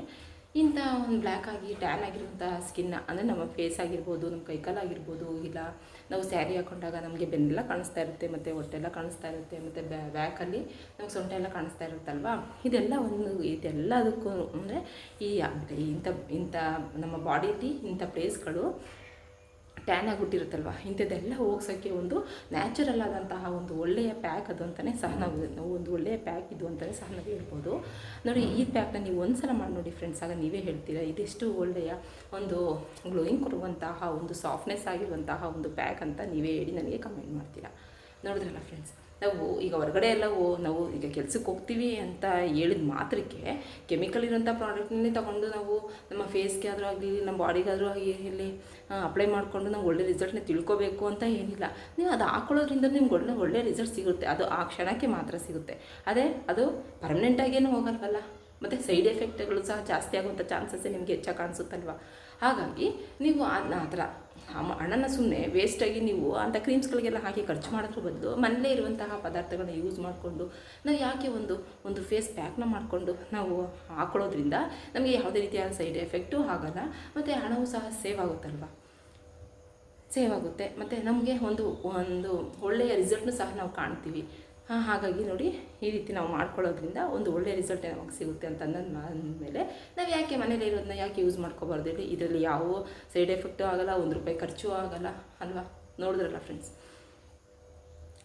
Speaker 1: ಇಂಥ ಒಂದು ಬ್ಲ್ಯಾಕ್ ಆಗಿ ಟ್ಯಾನ್ ಆಗಿರುವಂಥ ಸ್ಕಿನ್ನ ಅಂದರೆ ನಮ್ಮ ಫೇಸ್ ಆಗಿರ್ಬೋದು, ನಮ್ಮ ಕೈಕಾಲು ಆಗಿರ್ಬೋದು, ಇಲ್ಲ ನಾವು ಸ್ಯಾರಿ ಹಾಕೊಂಡಾಗ ನಮಗೆ ಬೆನ್ನೆಲ್ಲ ಕಾಣಿಸ್ತಾ ಇರುತ್ತೆ, ಮತ್ತು ಹೊಟ್ಟೆಲ್ಲ ಕಾಣಿಸ್ತಾ ಇರುತ್ತೆ, ಮತ್ತು ಬ್ಯಾಕಲ್ಲಿ ನಮ್ಗೆ ಸೊಂಟ ಎಲ್ಲ ಕಾಣಿಸ್ತಾ ಇರುತ್ತಲ್ವಾ? ಇದೆಲ್ಲ ಒಂದು, ಇದೆಲ್ಲದಕ್ಕೂ ಅಂದರೆ ಈ ಇಂಥ ಇಂಥ ನಮ್ಮ ಬಾಡಿಯಲ್ಲಿ ಇಂಥ ಪ್ಲೇಸ್ಗಳು ಟ್ಯಾನ್ ಆಗಿಬಿಟ್ಟಿರುತ್ತಲ್ವ ಇಂಥದ್ದೆಲ್ಲ ಹೋಗ್ಸೋಕ್ಕೆ ಒಂದು ನ್ಯಾಚುರಲ್ ಆದಂತಹ ಒಂದು ಒಳ್ಳೆಯ ಪ್ಯಾಕ್ ಅದು ಅಂತಲೇ ಸಹ ನಾವು ನಾವು ಒಂದು ಒಳ್ಳೆಯ ಪ್ಯಾಕ್ ಇದು ಅಂತಲೇ ಸಹ ನಾವು ಹೇಳ್ಬೋದು. ನೋಡಿ, ಈ ಪ್ಯಾಕ್ನ ನೀವು ಒಂದು ಸಲ ಮಾಡಿ ನೋಡಿ ಫ್ರೆಂಡ್ಸ್ ಆಗ ನೀವೇ ಹೇಳ್ತೀರಾ? ಇದೆಷ್ಟು ಒಳ್ಳೆಯ ಒಂದು ಗ್ಲೋಯಿಂಗ್ ಕೊಡುವಂತಹ ಒಂದು ಸಾಫ್ಟ್ನೆಸ್ ಆಗಿರುವಂತಹ ಒಂದು ಪ್ಯಾಕ್ ಅಂತ ನೀವೇ ಹೇಳಿ ನನಗೆ ಕಮೆಂಟ್ ಮಾಡ್ತೀರಾ? ನೋಡಿದ್ರಲ್ಲ ಫ್ರೆಂಡ್ಸ್ ನಾವು ಈಗ ಹೊರಗಡೆ ಎಲ್ಲ ನಾವು ಈಗ ಕೆಲ್ಸಕ್ಕೆ ಹೋಗ್ತೀವಿ ಅಂತ ಹೇಳಿದ ಮಾತ್ರಕ್ಕೆ ಕೆಮಿಕಲ್ ಇರೋಂಥ ಪ್ರಾಡಕ್ಟ್ನೇ ತಗೊಂಡು ನಾವು ನಮ್ಮ ಫೇಸ್ಗೆ ಆದರೂ ಆಗಲಿ, ನಮ್ಮ ಬಾಡಿಗಾದರೂ ಆಗಲಿ, ಇಲ್ಲಿ ಅಪ್ಲೈ ಮಾಡಿಕೊಂಡು ನಾವು ಒಳ್ಳೆ ರಿಸಲ್ಟ್ನ ತಿಳ್ಕೊಬೇಕು ಅಂತ ಏನಿಲ್ಲ. ನೀವು ಅದು ಹಾಕೊಳ್ಳೋದ್ರಿಂದ ನಿಮ್ಗೆ ಒಳ್ಳೆ ಒಳ್ಳೆ ರಿಸಲ್ಟ್ ಸಿಗುತ್ತೆ. ಅದು ಆ ಕ್ಷಣಕ್ಕೆ ಮಾತ್ರ ಸಿಗುತ್ತೆ. ಅದೇ ಅದು ಪರ್ಮನೆಂಟಾಗೇನು ಹೋಗಲ್ವಲ್ಲ? ಮತ್ತು ಸೈಡ್ ಎಫೆಕ್ಟ್ಗಳು ಸಹ ಜಾಸ್ತಿ ಆಗುವಂಥ ಚಾನ್ಸಸ್ಸೇ ನಿಮಗೆ ಹೆಚ್ಚಾಗಿ ಕಾಣಿಸುತ್ತಲ್ವ? ಹಾಗಾಗಿ ನೀವು ಆ ಥರ ಹಣನ ಸುಮ್ಮನೆ ವೇಸ್ಟಾಗಿ ನೀವು ಅಂಥ ಕ್ರೀಮ್ಸ್ಗಳಿಗೆಲ್ಲ ಹಾಕಿ ಖರ್ಚು ಮಾಡೋದ್ರ ಬದಲು ಮನೇಲೇ ಇರುವಂತಹ ಪದಾರ್ಥಗಳನ್ನ ಯೂಸ್ ಮಾಡಿಕೊಂಡು, ನಾವು ಯಾಕೆ ಒಂದು ಒಂದು ಫೇಸ್ ಪ್ಯಾಕ್ನ ಮಾಡಿಕೊಂಡು ನಾವು ಹಾಕೊಳ್ಳೋದ್ರಿಂದ ನಮಗೆ ಯಾವುದೇ ರೀತಿಯಾದ ಸೈಡ್ ಎಫೆಕ್ಟು ಆಗಲ್ಲ, ಮತ್ತು ಹಣವೂ ಸಹ ಸೇವ್ ಆಗುತ್ತಲ್ವ? ಸೇವ್ ಆಗುತ್ತೆ. ಮತ್ತು ನಮಗೆ ಒಂದು ಒಂದು ಒಳ್ಳೆಯ ರಿಸಲ್ಟ್ನೂ ಸಹ ನಾವು ಕಾಣ್ತೀವಿ. ಹಾಗಾಗಿ ನೋಡಿ ಈ ರೀತಿ ನಾವು ಮಾಡ್ಕೊಳ್ಳೋದ್ರಿಂದ ಒಂದು ಒಳ್ಳೆಯ ರಿಸಲ್ಟ್ ನಮಗೆ ಸಿಗುತ್ತೆ ಅಂತ ಅಂದಮೇಲೆ ನಾವು ಯಾಕೆ ಮನೇಲಿ ಇರೋದನ್ನ ಯಾಕೆ ಯೂಸ್ ಮಾಡ್ಕೋಬಾರ್ದು ಹೇಳಿ ಇದರಲ್ಲಿ ಯಾವ ಸೈಡ್ ಎಫೆಕ್ಟು ಆಗಲ್ಲ, ಒಂದು ರೂಪಾಯಿ ಖರ್ಚು ಆಗಲ್ಲ ಅಲ್ವಾ? ನೋಡಿದ್ರಲ್ಲ ಫ್ರೆಂಡ್ಸ್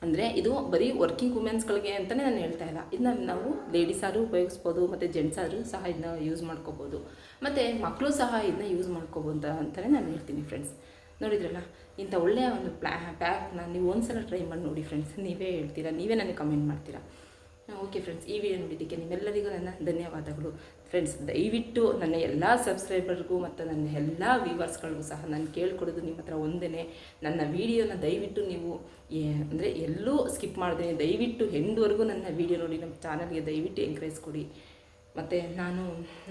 Speaker 1: ಅಂದರೆ ಇದು ಬರೀ ವರ್ಕಿಂಗ್ ವುಮೆನ್ಸ್ಗಳಿಗೆ ಅಂತಲೇ ನಾನು ಹೇಳ್ತಾ ಇಲ್ಲ. ಇದನ್ನ ನಾವು ಲೇಡೀಸ್ ಆದರೂ ಉಪಯೋಗಿಸ್ಬೋದು, ಮತ್ತು ಜೆಂಟ್ಸ್ ಆದರೂ ಸಹ ಇದನ್ನ ಯೂಸ್ ಮಾಡ್ಕೋಬೋದು, ಮತ್ತು ಮಕ್ಕಳು ಸಹ ಇದನ್ನ ಯೂಸ್ ಮಾಡ್ಕೋಬೋದು ಅಂತಲೇ ನಾನು ಹೇಳ್ತೀನಿ ಫ್ರೆಂಡ್ಸ್ ನೋಡಿದ್ರಲ್ಲ, ಇಂಥ ಒಳ್ಳೆಯ ಒಂದು ಪ್ಲಾ, ಪ್ಯಾಕ್ನ ನೀವು ಒಂದ್ಸಲ ಟ್ರೈ ಮಾಡಿ ನೋಡಿ ಫ್ರೆಂಡ್ಸ್, ನೀವೇ ಹೇಳ್ತೀರಾ, ನೀವೇ ನನಗೆ ಕಮೆಂಟ್ ಮಾಡ್ತೀರಾ? ಓಕೆ ಫ್ರೆಂಡ್ಸ್, ಈ ವಿಡಿಯೋ ನೋಡಿದ್ದಕ್ಕೆ ನಿಮ್ಮೆಲ್ಲರಿಗೂ ನನ್ನ ಧನ್ಯವಾದಗಳು. ಫ್ರೆಂಡ್ಸ್ ದಯವಿಟ್ಟು ನನ್ನ ಎಲ್ಲ ಸಬ್ಸ್ಕ್ರೈಬರ್ಗೂ ಮತ್ತು ನನ್ನ ಎಲ್ಲ ವ್ಯೂವರ್ಸ್ಗಳಿಗೂ ಸಹ ನಾನು ಕೇಳ್ಕೊಡೋದು ನಿಮ್ಮ ಹತ್ರ ಒಂದೇ ನನ್ನ ವಿಡಿಯೋನ ದಯವಿಟ್ಟು ನೀವು ಅಂದರೆ ಎಲ್ಲೂ ಸ್ಕಿಪ್ ಮಾಡಿದೆ, ದಯವಿಟ್ಟು ಹೆಂಡ್ವರೆಗೂ ನನ್ನ ವಿಡಿಯೋ ನೋಡಿ ನಮ್ಮ ಚಾನಲ್ಗೆ ದಯವಿಟ್ಟು ಎಂಕರೇಜ್ ಕೊಡಿ. ಮತ್ತು ನಾನು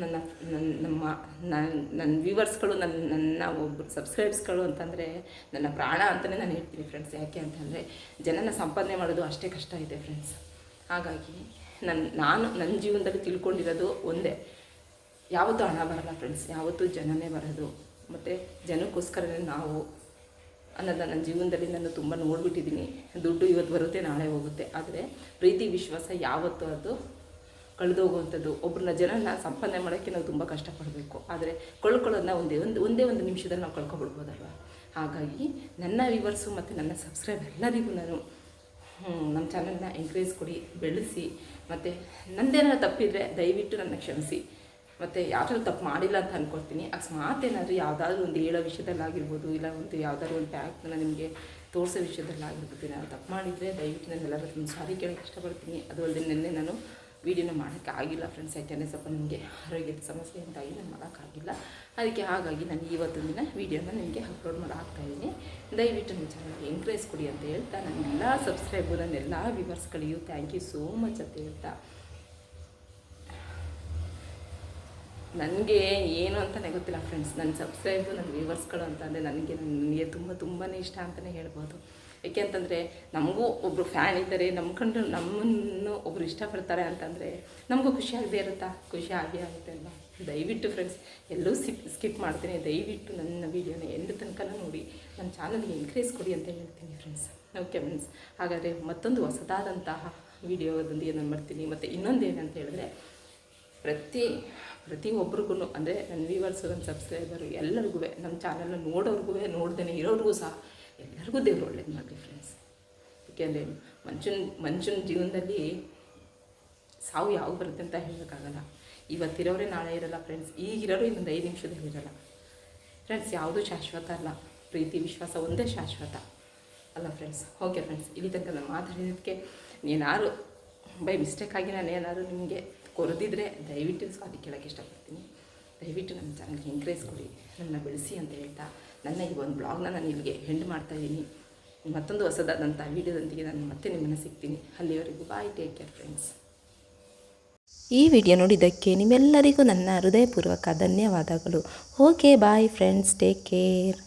Speaker 1: ನನ್ನ ನನ್ನ ನಮ್ಮ ನನ್ನ ನನ್ನ ವ್ಯೂವರ್ಸ್ಗಳು ನನ್ನ ನನ್ನ ಒಬ್ಬರು ಸಬ್ಸ್ಕ್ರೈಬ್ಸ್ಗಳು ಅಂತಂದರೆ ನನ್ನ ಪ್ರಾಣ ಅಂತಲೇ ನಾನು ಹೇಳ್ತೀನಿ ಫ್ರೆಂಡ್ಸ್ ಯಾಕೆ ಅಂತಂದರೆ ಜನನ ಸಂಪಾದನೆ ಮಾಡೋದು ಅಷ್ಟೇ ಕಷ್ಟ ಇದೆ ಫ್ರೆಂಡ್ಸ್ ಹಾಗಾಗಿ ನನ್ನ ನಾನು ನನ್ನ ಜೀವನದಲ್ಲಿ ತಿಳ್ಕೊಂಡಿರೋದು ಒಂದೇ. ಯಾವತ್ತೂ ಹಣ ಬರಲ್ಲ ಫ್ರೆಂಡ್ಸ್ ಯಾವತ್ತೂ ಜನನೇ ಬರೋದು. ಮತ್ತು ಜನಕ್ಕೋಸ್ಕರನೇ ನಾವು ಅನ್ನೋದು ನನ್ನ ಜೀವನದಲ್ಲಿ ನಾನು ತುಂಬ ನೋಡ್ಬಿಟ್ಟಿದ್ದೀನಿ. ದುಡ್ಡು ಇವತ್ತು ಬರುತ್ತೆ, ನಾಳೆ ಹೋಗುತ್ತೆ. ಆದರೆ ಪ್ರೀತಿ, ವಿಶ್ವಾಸ ಯಾವತ್ತೂ ಅದು ಕಳೆದೋಗುವಂಥದ್ದು. ಒಬ್ಬರನ್ನ ಜನನ ಸಂಪಾದನೆ ಮಾಡೋಕ್ಕೆ ನಾವು ತುಂಬ ಕಷ್ಟಪಡಬೇಕು. ಆದರೆ ಕಳ್ಕೊಳ್ಳೋದನ್ನ ಒಂದೇ ಒಂದು ಒಂದೇ ಒಂದು ನಿಮಿಷದಲ್ಲಿ ನಾವು ಕಳ್ಕೊಬಿಡ್ಬೋದಲ್ವ? ಹಾಗಾಗಿ ನನ್ನ ವಿವರ್ಸು ಮತ್ತು ನನ್ನ ಸಬ್ಸ್ಕ್ರೈಬ್ ಎಲ್ಲರಿಗೂ ನಾನು ನಮ್ಮ ಚಾನಲ್ನ ಎಂಕರೇಜ್ ಕೊಡಿ, ಬೆಳೆಸಿ, ಮತ್ತು ನಂದೇನಾದ್ರು ತಪ್ಪಿದರೆ ದಯವಿಟ್ಟು ನನ್ನ ಕ್ಷಮಿಸಿ. ಮತ್ತು ಯಾವ್ದಾದ್ರು ತಪ್ಪು ಮಾಡಿಲ್ಲ ಅಂತ ಅಂದ್ಕೊಳ್ತೀನಿ ಅಕಸ್ಮಾತ್ ಏನಾದರೂ ಯಾವುದಾದ್ರೂ ಒಂದು ಹೇಳೋ ವಿಷಯದಲ್ಲಾಗಿರ್ಬೋದು, ಇಲ್ಲ ಒಂದು ಯಾವುದಾದ್ರು ಒಂದು ಪ್ಯಾಕ್ನ ನಿಮಗೆ ತೋರಿಸೋ ವಿಷಯದಲ್ಲಾಗಿರ್ಬೋದು ನಾನು ತಪ್ಪು ಮಾಡಿದರೆ ದಯವಿಟ್ಟು ನಾನು ಎಲ್ಲರ ಸಾರಿ ಕೇಳೋಕ್ಕೆ ಇಷ್ಟಪಡ್ತೀನಿ. ಅದು ಅಲ್ಲದೆ ನಿನ್ನೆ ನಾನು ವೀಡಿಯೋನ ಮಾಡೋಕ್ಕೆ ಆಗಿಲ್ಲ ಫ್ರೆಂಡ್ಸ್ ಯಾಕೆಂದರೆ ಸ್ವಲ್ಪ ನಿಮಗೆ ಆರೋಗ್ಯದ ಸಮಸ್ಯೆ ಉಂಟಾಗಿ ನಾನು ಮಾಡೋಕ್ಕಾಗಿಲ್ಲ ಅದಕ್ಕೆ ಹಾಗಾಗಿ ನಾನು ಇವತ್ತಿನ ದಿನ ವೀಡಿಯೋನ ನಿಮಗೆ ಅಪ್ಲೋಡ್ ಮಾಡಿ ಹಾಕ್ತಾಯಿದ್ದೀನಿ ದಯವಿಟ್ಟು ನನ್ನ ಚಾನಲ್ಗೆ ಎಂಕರೇಜ್ ಕೊಡಿ ಅಂತ ಹೇಳ್ತಾ, ನನ್ನೆಲ್ಲ ಸಬ್ಸ್ಕ್ರೈಬು ನನ್ನೆಲ್ಲ ವ್ಯೂವರ್ಸ್ಗಳಿಗೂ ಥ್ಯಾಂಕ್ ಯು ಸೋ ಮಚ್ ಅಂತ ಹೇಳ್ತಾ. ನನಗೆ ಏನು ಅಂತಲೇ ಗೊತ್ತಿಲ್ಲ ಫ್ರೆಂಡ್ಸ್ ನನ್ನ ಸಬ್ಸ್ಕ್ರೈಬು ನನ್ನ ವ್ಯೂವರ್ಸ್ಗಳು ಅಂತಂದರೆ ನನಗೆ ನನಗೆ ತುಂಬ ತುಂಬಾ ಇಷ್ಟ ಅಂತಲೇ ಹೇಳ್ಬೋದು. ಏಕೆ ಅಂತಂದರೆ ನಮಗೂ ಒಬ್ಬರು ಫ್ಯಾನ್ ಇದ್ದಾರೆ ನಮ್ಮ ಕಂಡು ನಮ್ಮನ್ನು ಒಬ್ಬರು ಇಷ್ಟಪಡ್ತಾರೆ ಅಂತಂದರೆ ನಮಗೂ ಖುಷಿ ಆಗದೆ ಇರುತ್ತಾ? ಖುಷಿ ಆಗೇ ಆಗುತ್ತೆ ಅಲ್ವಾ? ದಯವಿಟ್ಟು ಫ್ರೆಂಡ್ಸ್ ಎಲ್ಲೂ ಸ್ಕಿಪ್ ಸ್ಕಿಪ್ ಮಾಡ್ತೀನಿ. ದಯವಿಟ್ಟು ನನ್ನ ವೀಡಿಯೋನ ಎಂದ ತನಕ ನೋಡಿ, ನನ್ನ ಚಾನಲ್ಗೆ ಇನ್ಕ್ರೀಸ್ ಕೊಡಿ ಅಂತ ಹೇಳ್ತೀನಿ ಫ್ರೆಂಡ್ಸ್ ಓಕೆ ಫ್ರೆಂಡ್ಸ್ ಹಾಗಾದರೆ ಮತ್ತೊಂದು ಹೊಸದಾದಂತಹ ವೀಡಿಯೋದೊಂದಿಗೆ ನಾನು ಮಾಡ್ತೀನಿ ಮತ್ತು ಇನ್ನೊಂದು ಏನಂತ ಹೇಳಿದ್ರೆ, ಪ್ರತಿ ಪ್ರತಿಯೊಬ್ಬರಿಗೂ ಅಂದರೆ ನನ್ನ ವ್ಯೂವರ್ಸು ನನ್ನ ಸಬ್ಸ್ಕ್ರೈಬರು ಎಲ್ಲರಿಗೂ ನಮ್ಮ ಚಾನಲ್ನ ನೋಡೋರ್ಗೂ ನೋಡ್ದೇ ಇರೋರಿಗೂ ಸಹ ಎಲ್ಲರಿಗೂ ದೇವ್ರು ಒಳ್ಳೇದು ಮಾಡಲಿ ಫ್ರೆಂಡ್ಸ್ ಯಾಕೆಂದರೆ ಮನುಷ್ಯನ ಮನುಷ್ಯನ ಜೀವನದಲ್ಲಿ ಸಾವು ಯಾವ ಬರುತ್ತೆ ಅಂತ ಹೇಳೋಕ್ಕಾಗಲ್ಲ ಇವತ್ತಿರೋರೇ ನಾಳೆ ಇರಲ್ಲ ಫ್ರೆಂಡ್ಸ್ ಈಗಿರೋರು ಇನ್ನೊಂದು ಐದು ನಿಮಿಷದಲ್ಲಿ ಇರಲ್ಲ. ಫ್ರೆಂಡ್ಸ್ ಯಾವುದೂ ಶಾಶ್ವತ ಅಲ್ಲ. ಪ್ರೀತಿ, ವಿಶ್ವಾಸ ಒಂದೇ ಶಾಶ್ವತ. ಅಲ್ಲ ಫ್ರೆಂಡ್ಸ್ ಓಕೆ ಫ್ರೆಂಡ್ಸ್ ಇಲ್ಲಿ ತನಕ ನಾನು ಮಾತಾಡಿದ್ದಕ್ಕೆ ನೀನಾರು, ಬೈ ಮಿಸ್ಟೇಕಾಗಿ ನಾನು ಏನಾದರೂ ನಿಮಗೆ ಕೊರೆದಿದ್ರೆ ದಯವಿಟ್ಟು ಸಾರಿ ಕೇಳೋಕ್ಕೆ ಇಷ್ಟಪಡ್ತೀನಿ. ದಯವಿಟ್ಟು ನಮ್ಮ ಚಾನಲ್ಗೆ ಎಂಕರೇಜ್ ಕೊಡಿ. ನನ್ನ ಬೆಳೆಸಿ ಅಂತ ಹೇಳ್ತಾ ನನ್ನ ಈ ಒಂದು ಬ್ಲಾಗ್ನ ನಾನು ಇಲ್ಲಿಗೆ ಹೆಂಡ್ ಮಾಡ್ತಾ ಇದ್ದೀನಿ ಮತ್ತೊಂದು ಹೊಸದಾದಂಥ ವೀಡಿಯೋದೊಂದಿಗೆ ನಾನು ಮತ್ತೆ ನಿಮ್ಮನ್ನು ಸಿಗ್ತೀನಿ ಅಲ್ಲಿವರೆಗೂ ಬಾಯ್ ಟೇಕ್ ಕೇರ್ ಫ್ರೆಂಡ್ಸ್ ಈ ವಿಡಿಯೋ ನೋಡಿದ್ದಕ್ಕೆ ನಿಮ್ಮೆಲ್ಲರಿಗೂ ನನ್ನ ಹೃದಯಪೂರ್ವಕ ಧನ್ಯವಾದಗಳು. Okay bye friends take care